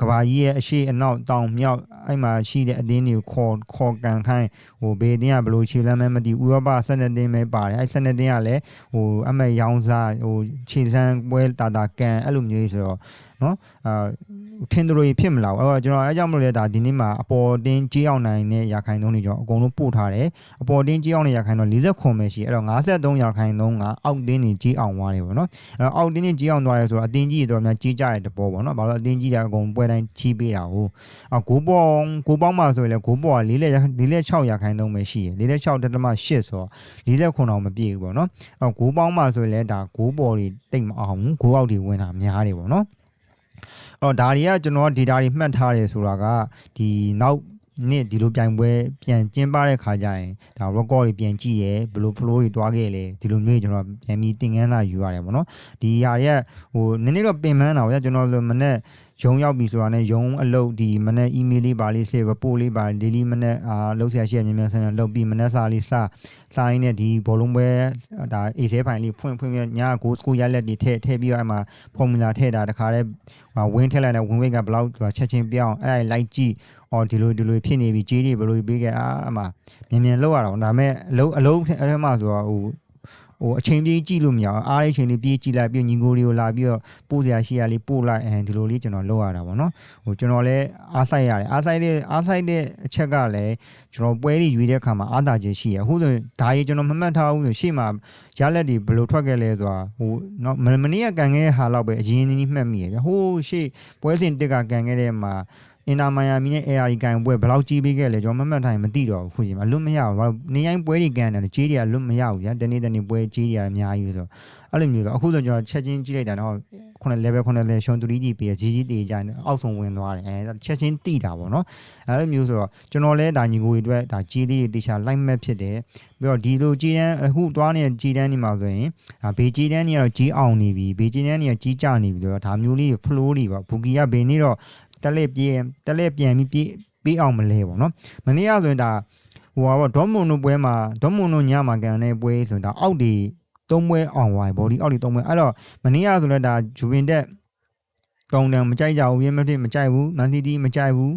ကဘာကြီးရဲ့အရှိအနောက်တောင်မြောက်အဲ့မှာရှိတဲ့အသင်းတွေကိုခေါ်ခေါ်ကန်ခိုင်းဟိုဘေးတင်းကဘလို့ခြေလမ်းမဲမသိဥရောပ12တင်းပဲပါတယ်အဲ့12တင်းကလည်းဟိုအမေရောင်းစားဟိုခြေစမ်းပွဲတာတာကန်အဲ့လိုမျိုးဆိုတော့နော်အာ ထင်တို့ဖြစ်မလားအဲ့တော့ကျွန်တော်အဲကြောင့်မလို့လဲဒါဒီနေ့မှာအပေါ်တင်းကြီးအောင်နိုင်တဲ့ရာခိုင်နှုန်းတွေကျွန်တော်အကုန်လုံးပို့ထားတယ်အပေါ်တင်းကြီးအောင်တဲ့ရာခိုင်နှုန်း40ခွန်ပဲရှိအဲ့တော့53ရာခိုင်နှုန်းကအောက်တင်းတွေကြီးအောင်သွားတယ်ပေါ့နော်အဲ့တော့အောက်တင်းတွေကြီးအောင်သွားတယ်ဆိုတော့အတင်းကြီးတွေတော့များကြီးကြတဲ့တဘောပေါ့နော်ဘာလို့အတင်းကြီးတွေအကုန်ပွဲတိုင်းချီးပေးတာဟုတ်အော်ဂိုးပေါင်းဂိုးပေါင်းမှာဆိုရင်လည်းဂိုးပေါက4လက်4လက်6ရာခိုင်နှုန်းပဲရှိတယ်4လက်6တက်မ8ဆိုတော့40ခွန်အောင်မပြည့်ဘူးပေါ့နော်အော်ဂိုးပေါင်းမှာဆိုရင်လည်းဒါဂိုးပေါ်တွေတိတ်မအောင်ဘူးဂိုးအောက်တွေဝင်တာများတယ်ပေါ့နော် အော်ဒါတွေကကျွန်တော် data တွေမှတ်ထားတယ်ဆိုတာကဒီနောက်နေ့ဒီလိုပြိုင်ပွဲပြန်ကျင်းပတဲ့ခါကျရင်ဒါ record တွေပြန်ကြည့်ရယ်ဘယ်လို flow တွေတွားခဲ့လဲဒီလိုမျိုးကျွန်တော်ပြန်ပြီးသင်ခန်းစာယူရတယ်ပေါ့နော်ဒီຢာတွေကဟိုနည်းနည်းတော့ပင်ပန်းတာပေါ့ဗျာကျွန်တော်ဆိုမနေ့ရုံရောက်ပြီဆိုတာနဲ့ရုံအလုပ်ဒီမနေ့ email လေးပါလေးဆေး report လေးပါ daily မနေ့အာလုပ်ဆရာရှိရမြန်မြန်ဆန်ဆန်လုပ်ပြီးမနေ့စာလေးစစာရင်းနဲ့ဒီဘောလုံးပွဲဒါအေးဆဲဖိုင်လေးဖွင့်ဖွင့်ပြညကိုစကူရလက်တွေထည့်ထည့်ပြီးတော့အဲ့မှာ formula ထည့်တာတခါတည်းဝင်းထည့်လိုက်တဲ့ဝင်းဝိတ်ကဘယ်လောက်ဆိုတာချက်ချင်းပြောင်းအဲ့ဒါလိုက်ကြည့်အော်ဒီလိုဒီလိုဖြစ်နေပြီကြေးတွေဘယ်လိုပေးခဲ့အာအမှမြန်မြန်လောက်ရတော့ဒါပေမဲ့အလုံးအလုံးအဲ့မှာဆိုတော့ဟို ဟိုအချိန်ပြေးကြည့်လို့မရအောင်အားတဲ့အချိန်လေးပြေးကြည့်လိုက်ပြီးညီကိုတွေကိုလာပြီးတော့ပို့စရာရှိရလေးပို့လိုက်အဲဒီလိုလေးကျွန်တော်လုပ်ရတာပေါ့နော်ဟိုကျွန်တော်လည်းအားဆိုင်ရတယ်အားဆိုင်တဲ့အားဆိုင်တဲ့အချက်ကလည်းကျွန်တော်ပွဲတွေရွေးတဲ့အခါမှာအားသာခြင်းရှိရအခုဆိုရင်ဒါကြီးကျွန်တော်မမှတ်ထားဘူးဆိုရှေ့မှာရလက်တွေဘယ်လိုထွက်ခဲ့လဲဆိုတာဟိုနော်မနေ့ကကန်ခဲ့တဲ့ဟာလောက်ပဲအရင်နီးနီးမှတ်မိရဗျဟိုးရှေ့ပွဲစဉ်တက်ကကန်ခဲ့တဲ့မှာ အင်တာမိုင်ယာမီနဲ့ AR ကန်ပွဲဘယ်လောက်ကြီးပေးခဲ့လဲကျွန်တော်မမှတ်တိုင်းမသိတော့ဘူးခုချိန်မှာလွတ်မရဘူးဘာလို့နေရင်ပွဲတွေကန်တယ်ကြေးတွေကလွတ်မရဘူးဗျာတနေ့တနေ့ပွဲကြေးတွေကအများကြီးဆိုတော့အဲ့လိုမျိုးဆိုအခုဆိုကျွန်တော်ချက်ချင်းကြည့်လိုက်တာတော့ခုန level ခုန level ရှွန်တူရီကြီးပေးကြီးကြီးတေးကြတယ်အောက်ဆုံးဝင်သွားတယ်အဲချက်ချင်းတိတာပေါ့နော်အဲ့လိုမျိုးဆိုတော့ကျွန်တော်လဲဒါညီကိုတွေအတွက်ဒါကြီးလေးတေချာ line map ဖြစ်တယ်ပြီးတော့ဒီလိုကြီးတန်းအခုသွားနေတဲ့ကြီးတန်းဒီမှာဆိုရင်ဒါဘေးကြီးတန်းကြီးကတော့ကြီးအောင်နေပြီဘေးကြီးတန်းကြီးကကြီးကျနေပြီဆိုတော့ဒါမျိုးလေး flow တွေပေါ့ဘူကီကဘေးနေတော့ တက်လက်ပြေးတက်လက်ပြန်ပြီးပြေးပေးအောင်မလဲပေါ့နော်မနေ့ကဆိုရင်ဒါဟိုပါပေါ့ဒေါမွန်တို့ပွဲမှာဒေါမွန်တို့ညမှာကန်တဲ့ပွဲဆိုရင်ဒါအောက်ဒီသုံးပွဲအောင်သွားပြီဘော်ဒီအောက်ဒီသုံးပွဲအဲ့တော့မနေ့ကဆိုလည်းဒါဂျူဗင်တက်ကောင်းတယ်မကြိုက်ကြဘူးရင်းမဖြစ်မကြိုက်ဘူးမန်စီးတီမကြိုက်ဘူး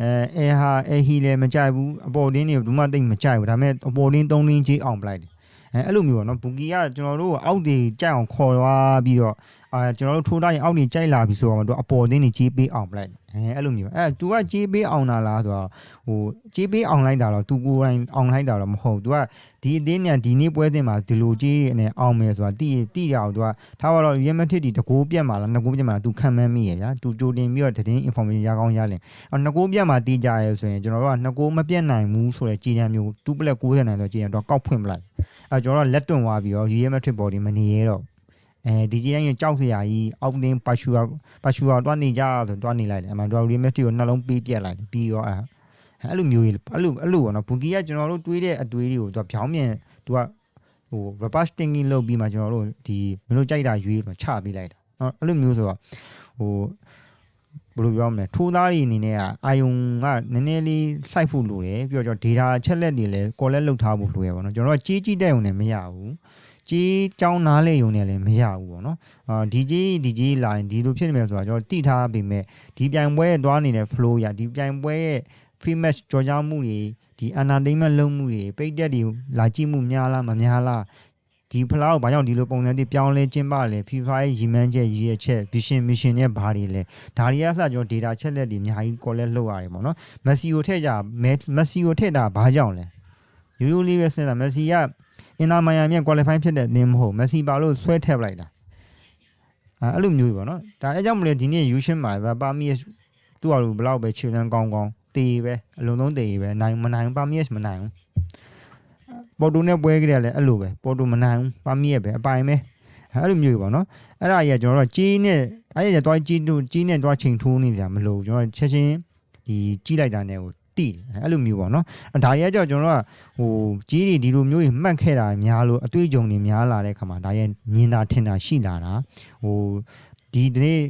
အဲအဲဟာအဲဟီလည်းမကြိုက်ဘူးအပေါ်တင်းတွေဘူးမှတိတ်မကြိုက်ဘူးဒါပေမဲ့အပေါ်တင်း၃တင်းကြီးအောင်ပလိုက်တယ်အဲအဲအဲ့လိုမျိုးပေါ့နော်ဘူကီကကျွန်တော်တို့အောက်တွေကြိုက်အောင်ခေါ်သွားပြီးတော့ အာကျွန်တော်တို့ထိုးထားရင်အောက်တွေကြိုက်လာပြီဆိုတော့သူကအပေါ်တင်းတွေကြီးပေးအောင်ပလိုက်အဲအဲ့လိုမျိုးအဲ तू ကကြီးပေးအောင်လာလားဆိုတော့ဟိုကြီးပေးအောင်လိုက်တာတော့ तू ကိုယ်တိုင်အောင်လိုက်တာတော့မဟုတ် तू ကဒီအတင်းနဲ့ဒီနေ့ပွဲတင်မှာဒီလိုကြီးနဲ့အောင်မယ်ဆိုတာတိတိရအောင် तू ကထားပါတော့ရမထစ်ဒီတကိုးပြတ်မှာလားငကိုးပြတ်မှာလား तू ခံမှန်းမိရဗျာ तू ကြိုတင်ပြီးတော့သတင်း information ရကောင်းရလင်အော်ငကိုးပြတ်မှာတီးကြရဲဆိုရင်ကျွန်တော်တို့ကငကိုးမပြတ်နိုင်ဘူးဆိုတဲ့ကြည်တံမျိုး2ပလက်60နိုင်ဆိုကြည်တံတော့ကောက်ဖွင့်ပလိုက်အဲကျွန်တော်တို့ကလက်တွန့်သွားပြီးတော့ရမထစ်ပေါ်ဒီမနေရတော့ အဲဒီကြီးတိုင်းကြောက်စရာကြီးအောက်တင်းပါရှူအောင်ပါရှူအောင်တွားနေကြဆိုတွားနေလိုက်တယ်အမှန်တော့ရီမက်တီကိုနှလုံးပေးပြက်လိုက်တယ်ပြီးတော့အဲအဲ့လိုမျိုးကြီးအဲ့လိုအဲ့လိုပေါ့နော်ဘူကီကကျွန်တော်တို့တွေးတဲ့အတွေးတွေကိုသူကဖြောင်းမြန်သူကဟို reverse thinking လုပ်ပြီးမှကျွန်တော်တို့ဒီမင်းတို့ကြိုက်တာရွေးမှချပေးလိုက်တာနော်အဲ့လိုမျိုးဆိုတော့ဟိုဘယ်လိုပြောမလဲထိုးသားတွေအနေနဲ့ကအာယုံကနည်းနည်းလေးစိုက်ဖို့လိုတယ်ပြီးတော့ကျွန်တော် data ချက်လက်တွေလည်း collect လုပ်ထားဖို့လိုရပါတော့ကျွန်တော်ကကြီးကြီးတဲ့ုံနဲ့မရဘူး ကြီးကြောင်းနားလေုံနဲ့လည်းမရဘူးပေါ့နော်အာဒီကြီးဒီကြီးလာရင်ဒီလိုဖြစ်နေမယ်ဆိုတာကျွန်တော်တိထားပေမဲ့ဒီပြိုင်ပွဲသွားနေတဲ့ flow ရဒီပြိုင်ပွဲရဲ့ free match ကြော်ကြားမှုတွေဒီ entertainment လုပ်မှုတွေပိတ်တက်တွေလာကြည့်မှုများလားမများလားဒီဖလားကိုဘာကြောင့်ဒီလိုပုံစံတွေပြောင်းလဲကျင်းပလဲ FIFA ရဲ့ရည်မှန်းချက်ရည်ရဲ့ချက် vision mission နဲ့ဘာတွေလဲဒါတွေကစကျွန်တော် data ချက်လက်တွေအများကြီး collect လုပ်ရတယ်ပေါ့နော် Messi ကိုထည့်ကြ Messi ကိုထည့်တာဘာကြောင့်လဲရိုးရိုးလေးပဲစဉ်းစား Messi က အင်တာမိုင်ယာမြ qualify ဖြစ်တဲ့အသင်းမဟုတ် Messi ပါလို့ဆွဲထည့်ပလိုက်တာအဲအဲ့လိုမျိုးကြီးပေါ့နော်ဒါအဲကြောင့်မလဲဒီနေ့ U ရှင်းပါပဲပါမီသူ့အလိုဘလောက်ပဲခြေလမ်းကောင်းကောင်းတေးပဲအလုံးလုံးတေးပဲနိုင်မနိုင်ပါမီမနိုင်ဘူးပေါ်တိုနဲ့ပွဲကြတယ်လည်းအဲ့လိုပဲပေါ်တိုမနိုင်ဘူးပါမီရဲ့ပဲအပိုင်ပဲအဲ့လိုမျိုးကြီးပေါ့နော်အဲ့ဒါကြီးကကျွန်တော်တို့ကြီးနဲ့အဲ့ဒီတော့ကြီးတို့ကြီးနဲ့တော့ချိန်ထိုးနေကြမလို့ကျွန်တော်ချက်ချင်းဒီကြီးလိုက်တာနဲ့ကို တိတယ်အဲ့လိုမျိုးပေါ့နော်ဒါတွေကကြောင့်ကျွန်တော်တို့ကဟိုကြီးတွေဒီလိုမျိုးကြီးမှတ်ခဲ့တာများလို့အတွေ့အကြုံတွေများလာတဲ့ခါမှာဒါရဲ့မြင်တာထင်တာရှိလာတာဟိုဒီဒီနေ့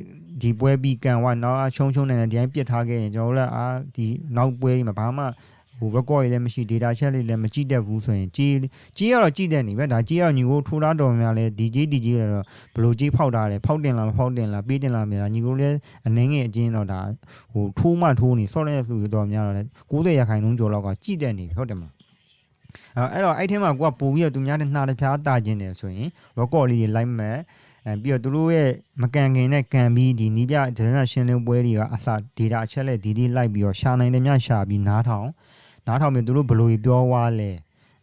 ဒီပွဲပြီးကန်ဝနောက်အချုံချုံနေတယ်ဒီတိုင်းပြစ်ထားခဲ့ရင်ကျွန်တော်တို့လည်းအာဒီနောက်ပွဲကြီးမှာဘာမှ ဟို record တွေလည်းမရှိ data check တွေလည်းမကြည့်တတ်ဘူးဆိုရင်ကြီးကြီးကတော့ကြည့်တတ်နေပဲဒါကြီးကတော့ညီကိုထိုးထားတော်များလဲဒီကြီးဒီကြီးလည်းတော့ဘလို့ကြီးဖောက်ထားတယ်ဖောက်တင်လားမဖောက်တင်လားပေးတင်လားမလားညီကိုလည်းအနှင်းငယ်အချင်းတော့ဒါဟိုထိုးမှထိုးနေဆော့တဲ့လူတော်များတော့လဲ90ရာခိုင်နှုန်းကျော်လောက်ကကြည့်တတ်နေပြီဟုတ်တယ်မလားအဲ့တော့အဲ့ထဲမှာကိုကပို့ပြီးတော့သူများတဲ့နှာတစ်ဖြားတာခြင်းတယ်ဆိုရင် record လေးတွေလိုက်မဲ့အဲပြီးတော့သူတို့ရဲ့မကန်ခင်နဲ့ကန်ပြီးဒီနီးပြဒဇနာရှင်းလင်းပွဲတွေကအစ data အချက်လက်ဒီဒီလိုက်ပြီးတော့ရှာနိုင်တယ်များရှာပြီးနားထောင် နားထောင်ပြီးသူတို့ဘယ်လိုပြောသွားလဲ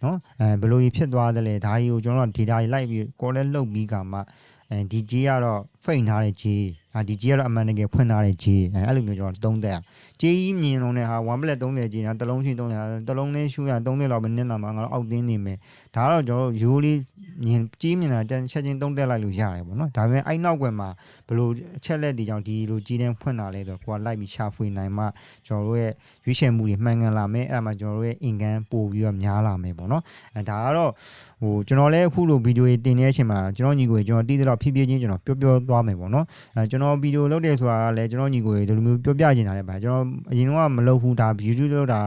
နော်အဲဘယ်လိုဖြစ်သွားသလဲဒါတွေကိုကျွန်တော်တို့ data တွေလိုက်ပြီး call လဲလုပ်ပြီးကမှအဲဒီ G ကတော့ fake ထားတဲ့ G ဟာဒီ G ကတော့အမှန်တကယ်ဖွင့်ထားတဲ့ G အဲအဲ့လိုမျိုးကျွန်တော်သုံးသက်ရ G ကြီးမြင်လုံးနဲ့ဟာ1 plate 30 G ညာတစ်လုံးရှိ30တစ်လုံးနဲ့ရှူရ30လောက်ပဲနစ်နာမှာငါတို့အောက်တင်းနေမယ် ဒါကတော့ကျွန်တော်တို့ရိုးလေးမြင်ကြီးမြင်တာတန်ချက်ချင်းသုံးတက်လိုက်လို့ရတယ်ပေါ့နော်ဒါပေမဲ့အဲ့နောက်ကွယ်မှာဘလို့အချက်လက်ဒီကြောင့်ဒီလိုကြီးတန်းဖွင့်လာလဲတော့ကိုကလိုက်ပြီးရှာဖွေနိုင်မှကျွန်တော်တို့ရဲ့ရွေးချယ်မှုတွေမှန်ကန်လာမယ်အဲ့ဒါမှကျွန်တော်တို့ရဲ့အင်ကန်ပို့ပြီးတော့များလာမယ်ပေါ့နော်အဲဒါကတော့ဟိုကျွန်တော်လည်းအခုလိုဗီဒီယိုတွေတင်နေတဲ့အချိန်မှာကျွန်တော်ညီကိုကျွန်တော်တီးတဲ့တော့ဖြည်းဖြည်းချင်းကျွန်တော်ပြောပြောသွားမယ်ပေါ့နော်အဲကျွန်တော်ဗီဒီယိုလုပ်တယ်ဆိုတာကလည်းကျွန်တော်ညီကိုဒီလိုမျိုးပြောပြချင်တာလည်းပါကျွန်တော်အရင်တော့မလုပ်ဘူးဒါ YouTube လုပ်တာ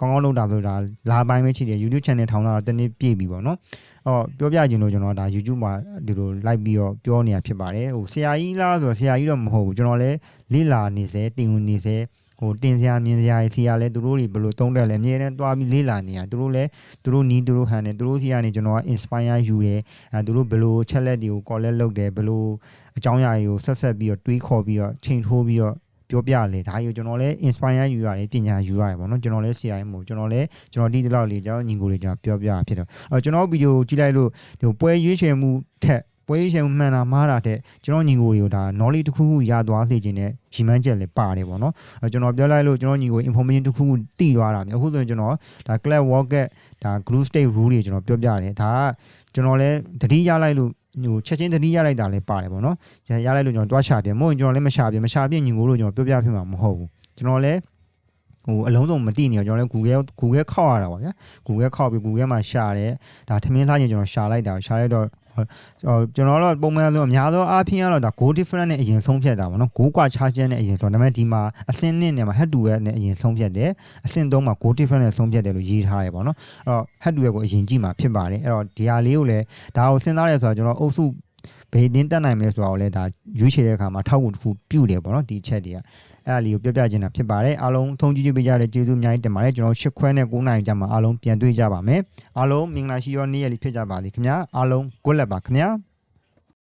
ကောင်းကောင်းလုပ်တာဆိုတာလာပိုင်းပဲရှိတယ် YouTube channel ထောင်လာတော့တနေ့ပြည့်ပြီပေါ့နော်အော်ပြောပြခြင်းလို့ကျွန်တော်ဒါ YouTube မှာဒီလို like ပြီးတော့ပြောနေတာဖြစ်ပါတယ်ဟိုဆရာကြီးလားဆိုတော့ဆရာကြီးတော့မဟုတ်ဘူးကျွန်တော်လည်းလေ့လာနေစေတင်ဝင်နေစေဟိုတင်စရာမြင်စရာစီရလဲသူတို့တွေဘယ်လိုတုံးတယ်လဲအမြဲတမ်းတွားပြီးလေ့လာနေရသူတို့လည်းသူတို့နီးသူတို့ဟန်တယ်သူတို့စီကနေကျွန်တော်က inspire ယူတယ်အဲသူတို့ဘယ်လိုချက်လက်တွေကို collect လုပ်တယ်ဘယ်လိုအကြောင်းအရာတွေကိုဆက်ဆက်ပြီးတော့တွေးခေါ်ပြီးတော့ချိန်ထိုးပြီးတော့ ပြောပြလေဒါကြီးကိုကျွန်တော်လည်း inspire ယူရတယ်ပညာယူရတယ်ပေါ့နော်ကျွန်တော်လည်းဆရာကြီးမို့ကျွန်တော်လည်းကျွန်တော်ဒီတလောက်လေးကျွန်တော်ညီကိုလေးကျွန်တော်ပြောပြတာဖြစ်တော့အဲကျွန်တော်ဗီဒီယိုကြည့်လိုက်လို့ဒီပွဲရွေးချယ်မှုထက်ပွဲရွေးချယ်မှုမှန်တာမှားတာတဲ့ကျွန်တော်ညီကိုတွေကိုဒါ knowledge တစ်ခုခုရသွားစေခြင်းနဲ့ရီမန်းချက်လည်းပါတယ်ပေါ့နော်အဲကျွန်တော်ပြောလိုက်လို့ကျွန်တော်ညီကို information တစ်ခုခုတိသွားတာမျိုးအခုဆိုရင်ကျွန်တော်ဒါ clap walket ဒါ glue state rule တွေကျွန်တော်ပြောပြတယ်ဒါကကျွန်တော်လည်းတတိရလိုက်လို့ ဟိုချက်ချင်းတတိရလိုက်တာလည်းပါတယ်ပေါ့နော်ရလိုက်လို့ကျွန်တော်တွားချပြမဟုတ်ရင်ကျွန်တော်လည်းမချပြမချပြညီကိုလို့ကျွန်တော်ပြောပြဖြစ်မှာမဟုတ်ဘူးကျွန်တော်လည်းဟိုအလုံးစုံမသိနေတော့ကျွန်တော်လည်း Google Google ခောက်ရတာပါဗျာ Google ခောက်ပြီး Google မှာရှာတယ်ဒါထမင်းထားရင်ကျွန်တော်ရှာလိုက်တာရှာလိုက်တော့ဟို ကျွန်တော်တို့ပုံမှန်ဆိုအများသောအားဖြင့်ကတော့ဒါ go different နဲ့အရင်ဆုံးဖြတ်တာပေါ့နော် go กว่า charge နဲ့အရင်ဆုံးဒါပေမဲ့ဒီမှာအဆင့်1နဲ့မှာ head to head နဲ့အရင်ဆုံးဖြတ်တယ်အဆင့်3မှာ go different နဲ့ဆုံးဖြတ်တယ်လို့ရေးထားတယ်ပေါ့နော်အဲ့တော့ head to head ကိုအရင်ကြည့်မှာဖြစ်ပါတယ်အဲ့တော့ဒီဟာလေးကိုလည်းဒါကိုစဉ်းစားရဲဆိုတော့ကျွန်တော်အုပ်စု ဘယ်အတင်းတက်နိုင်မလဲဆိုတာကိုလည်းဒါရွေးချယ်တဲ့အခါမှာထောက်ကူတစ်ခုပြုတယ်ပေါ့နော်ဒီအချက်တွေက အဲ့ဒါလေးကိုပြောပြချင်တာဖြစ်ပါတယ်အားလုံးထုံးကြည့်ကြည့်ပေးကြတဲ့ကျေးဇူးအများကြီးတင်ပါတယ်ကျွန်တော်ရှစ်ခွဲနဲ့9နိုင်ကြမှာအားလုံးပြန်တွေ့ကြပါမယ်အားလုံးမင်္ဂလာရှိရောနေ့ရက်လေးဖြစ်ကြပါစေခင်ဗျာအားလုံး good luck ပါခင်ဗျာ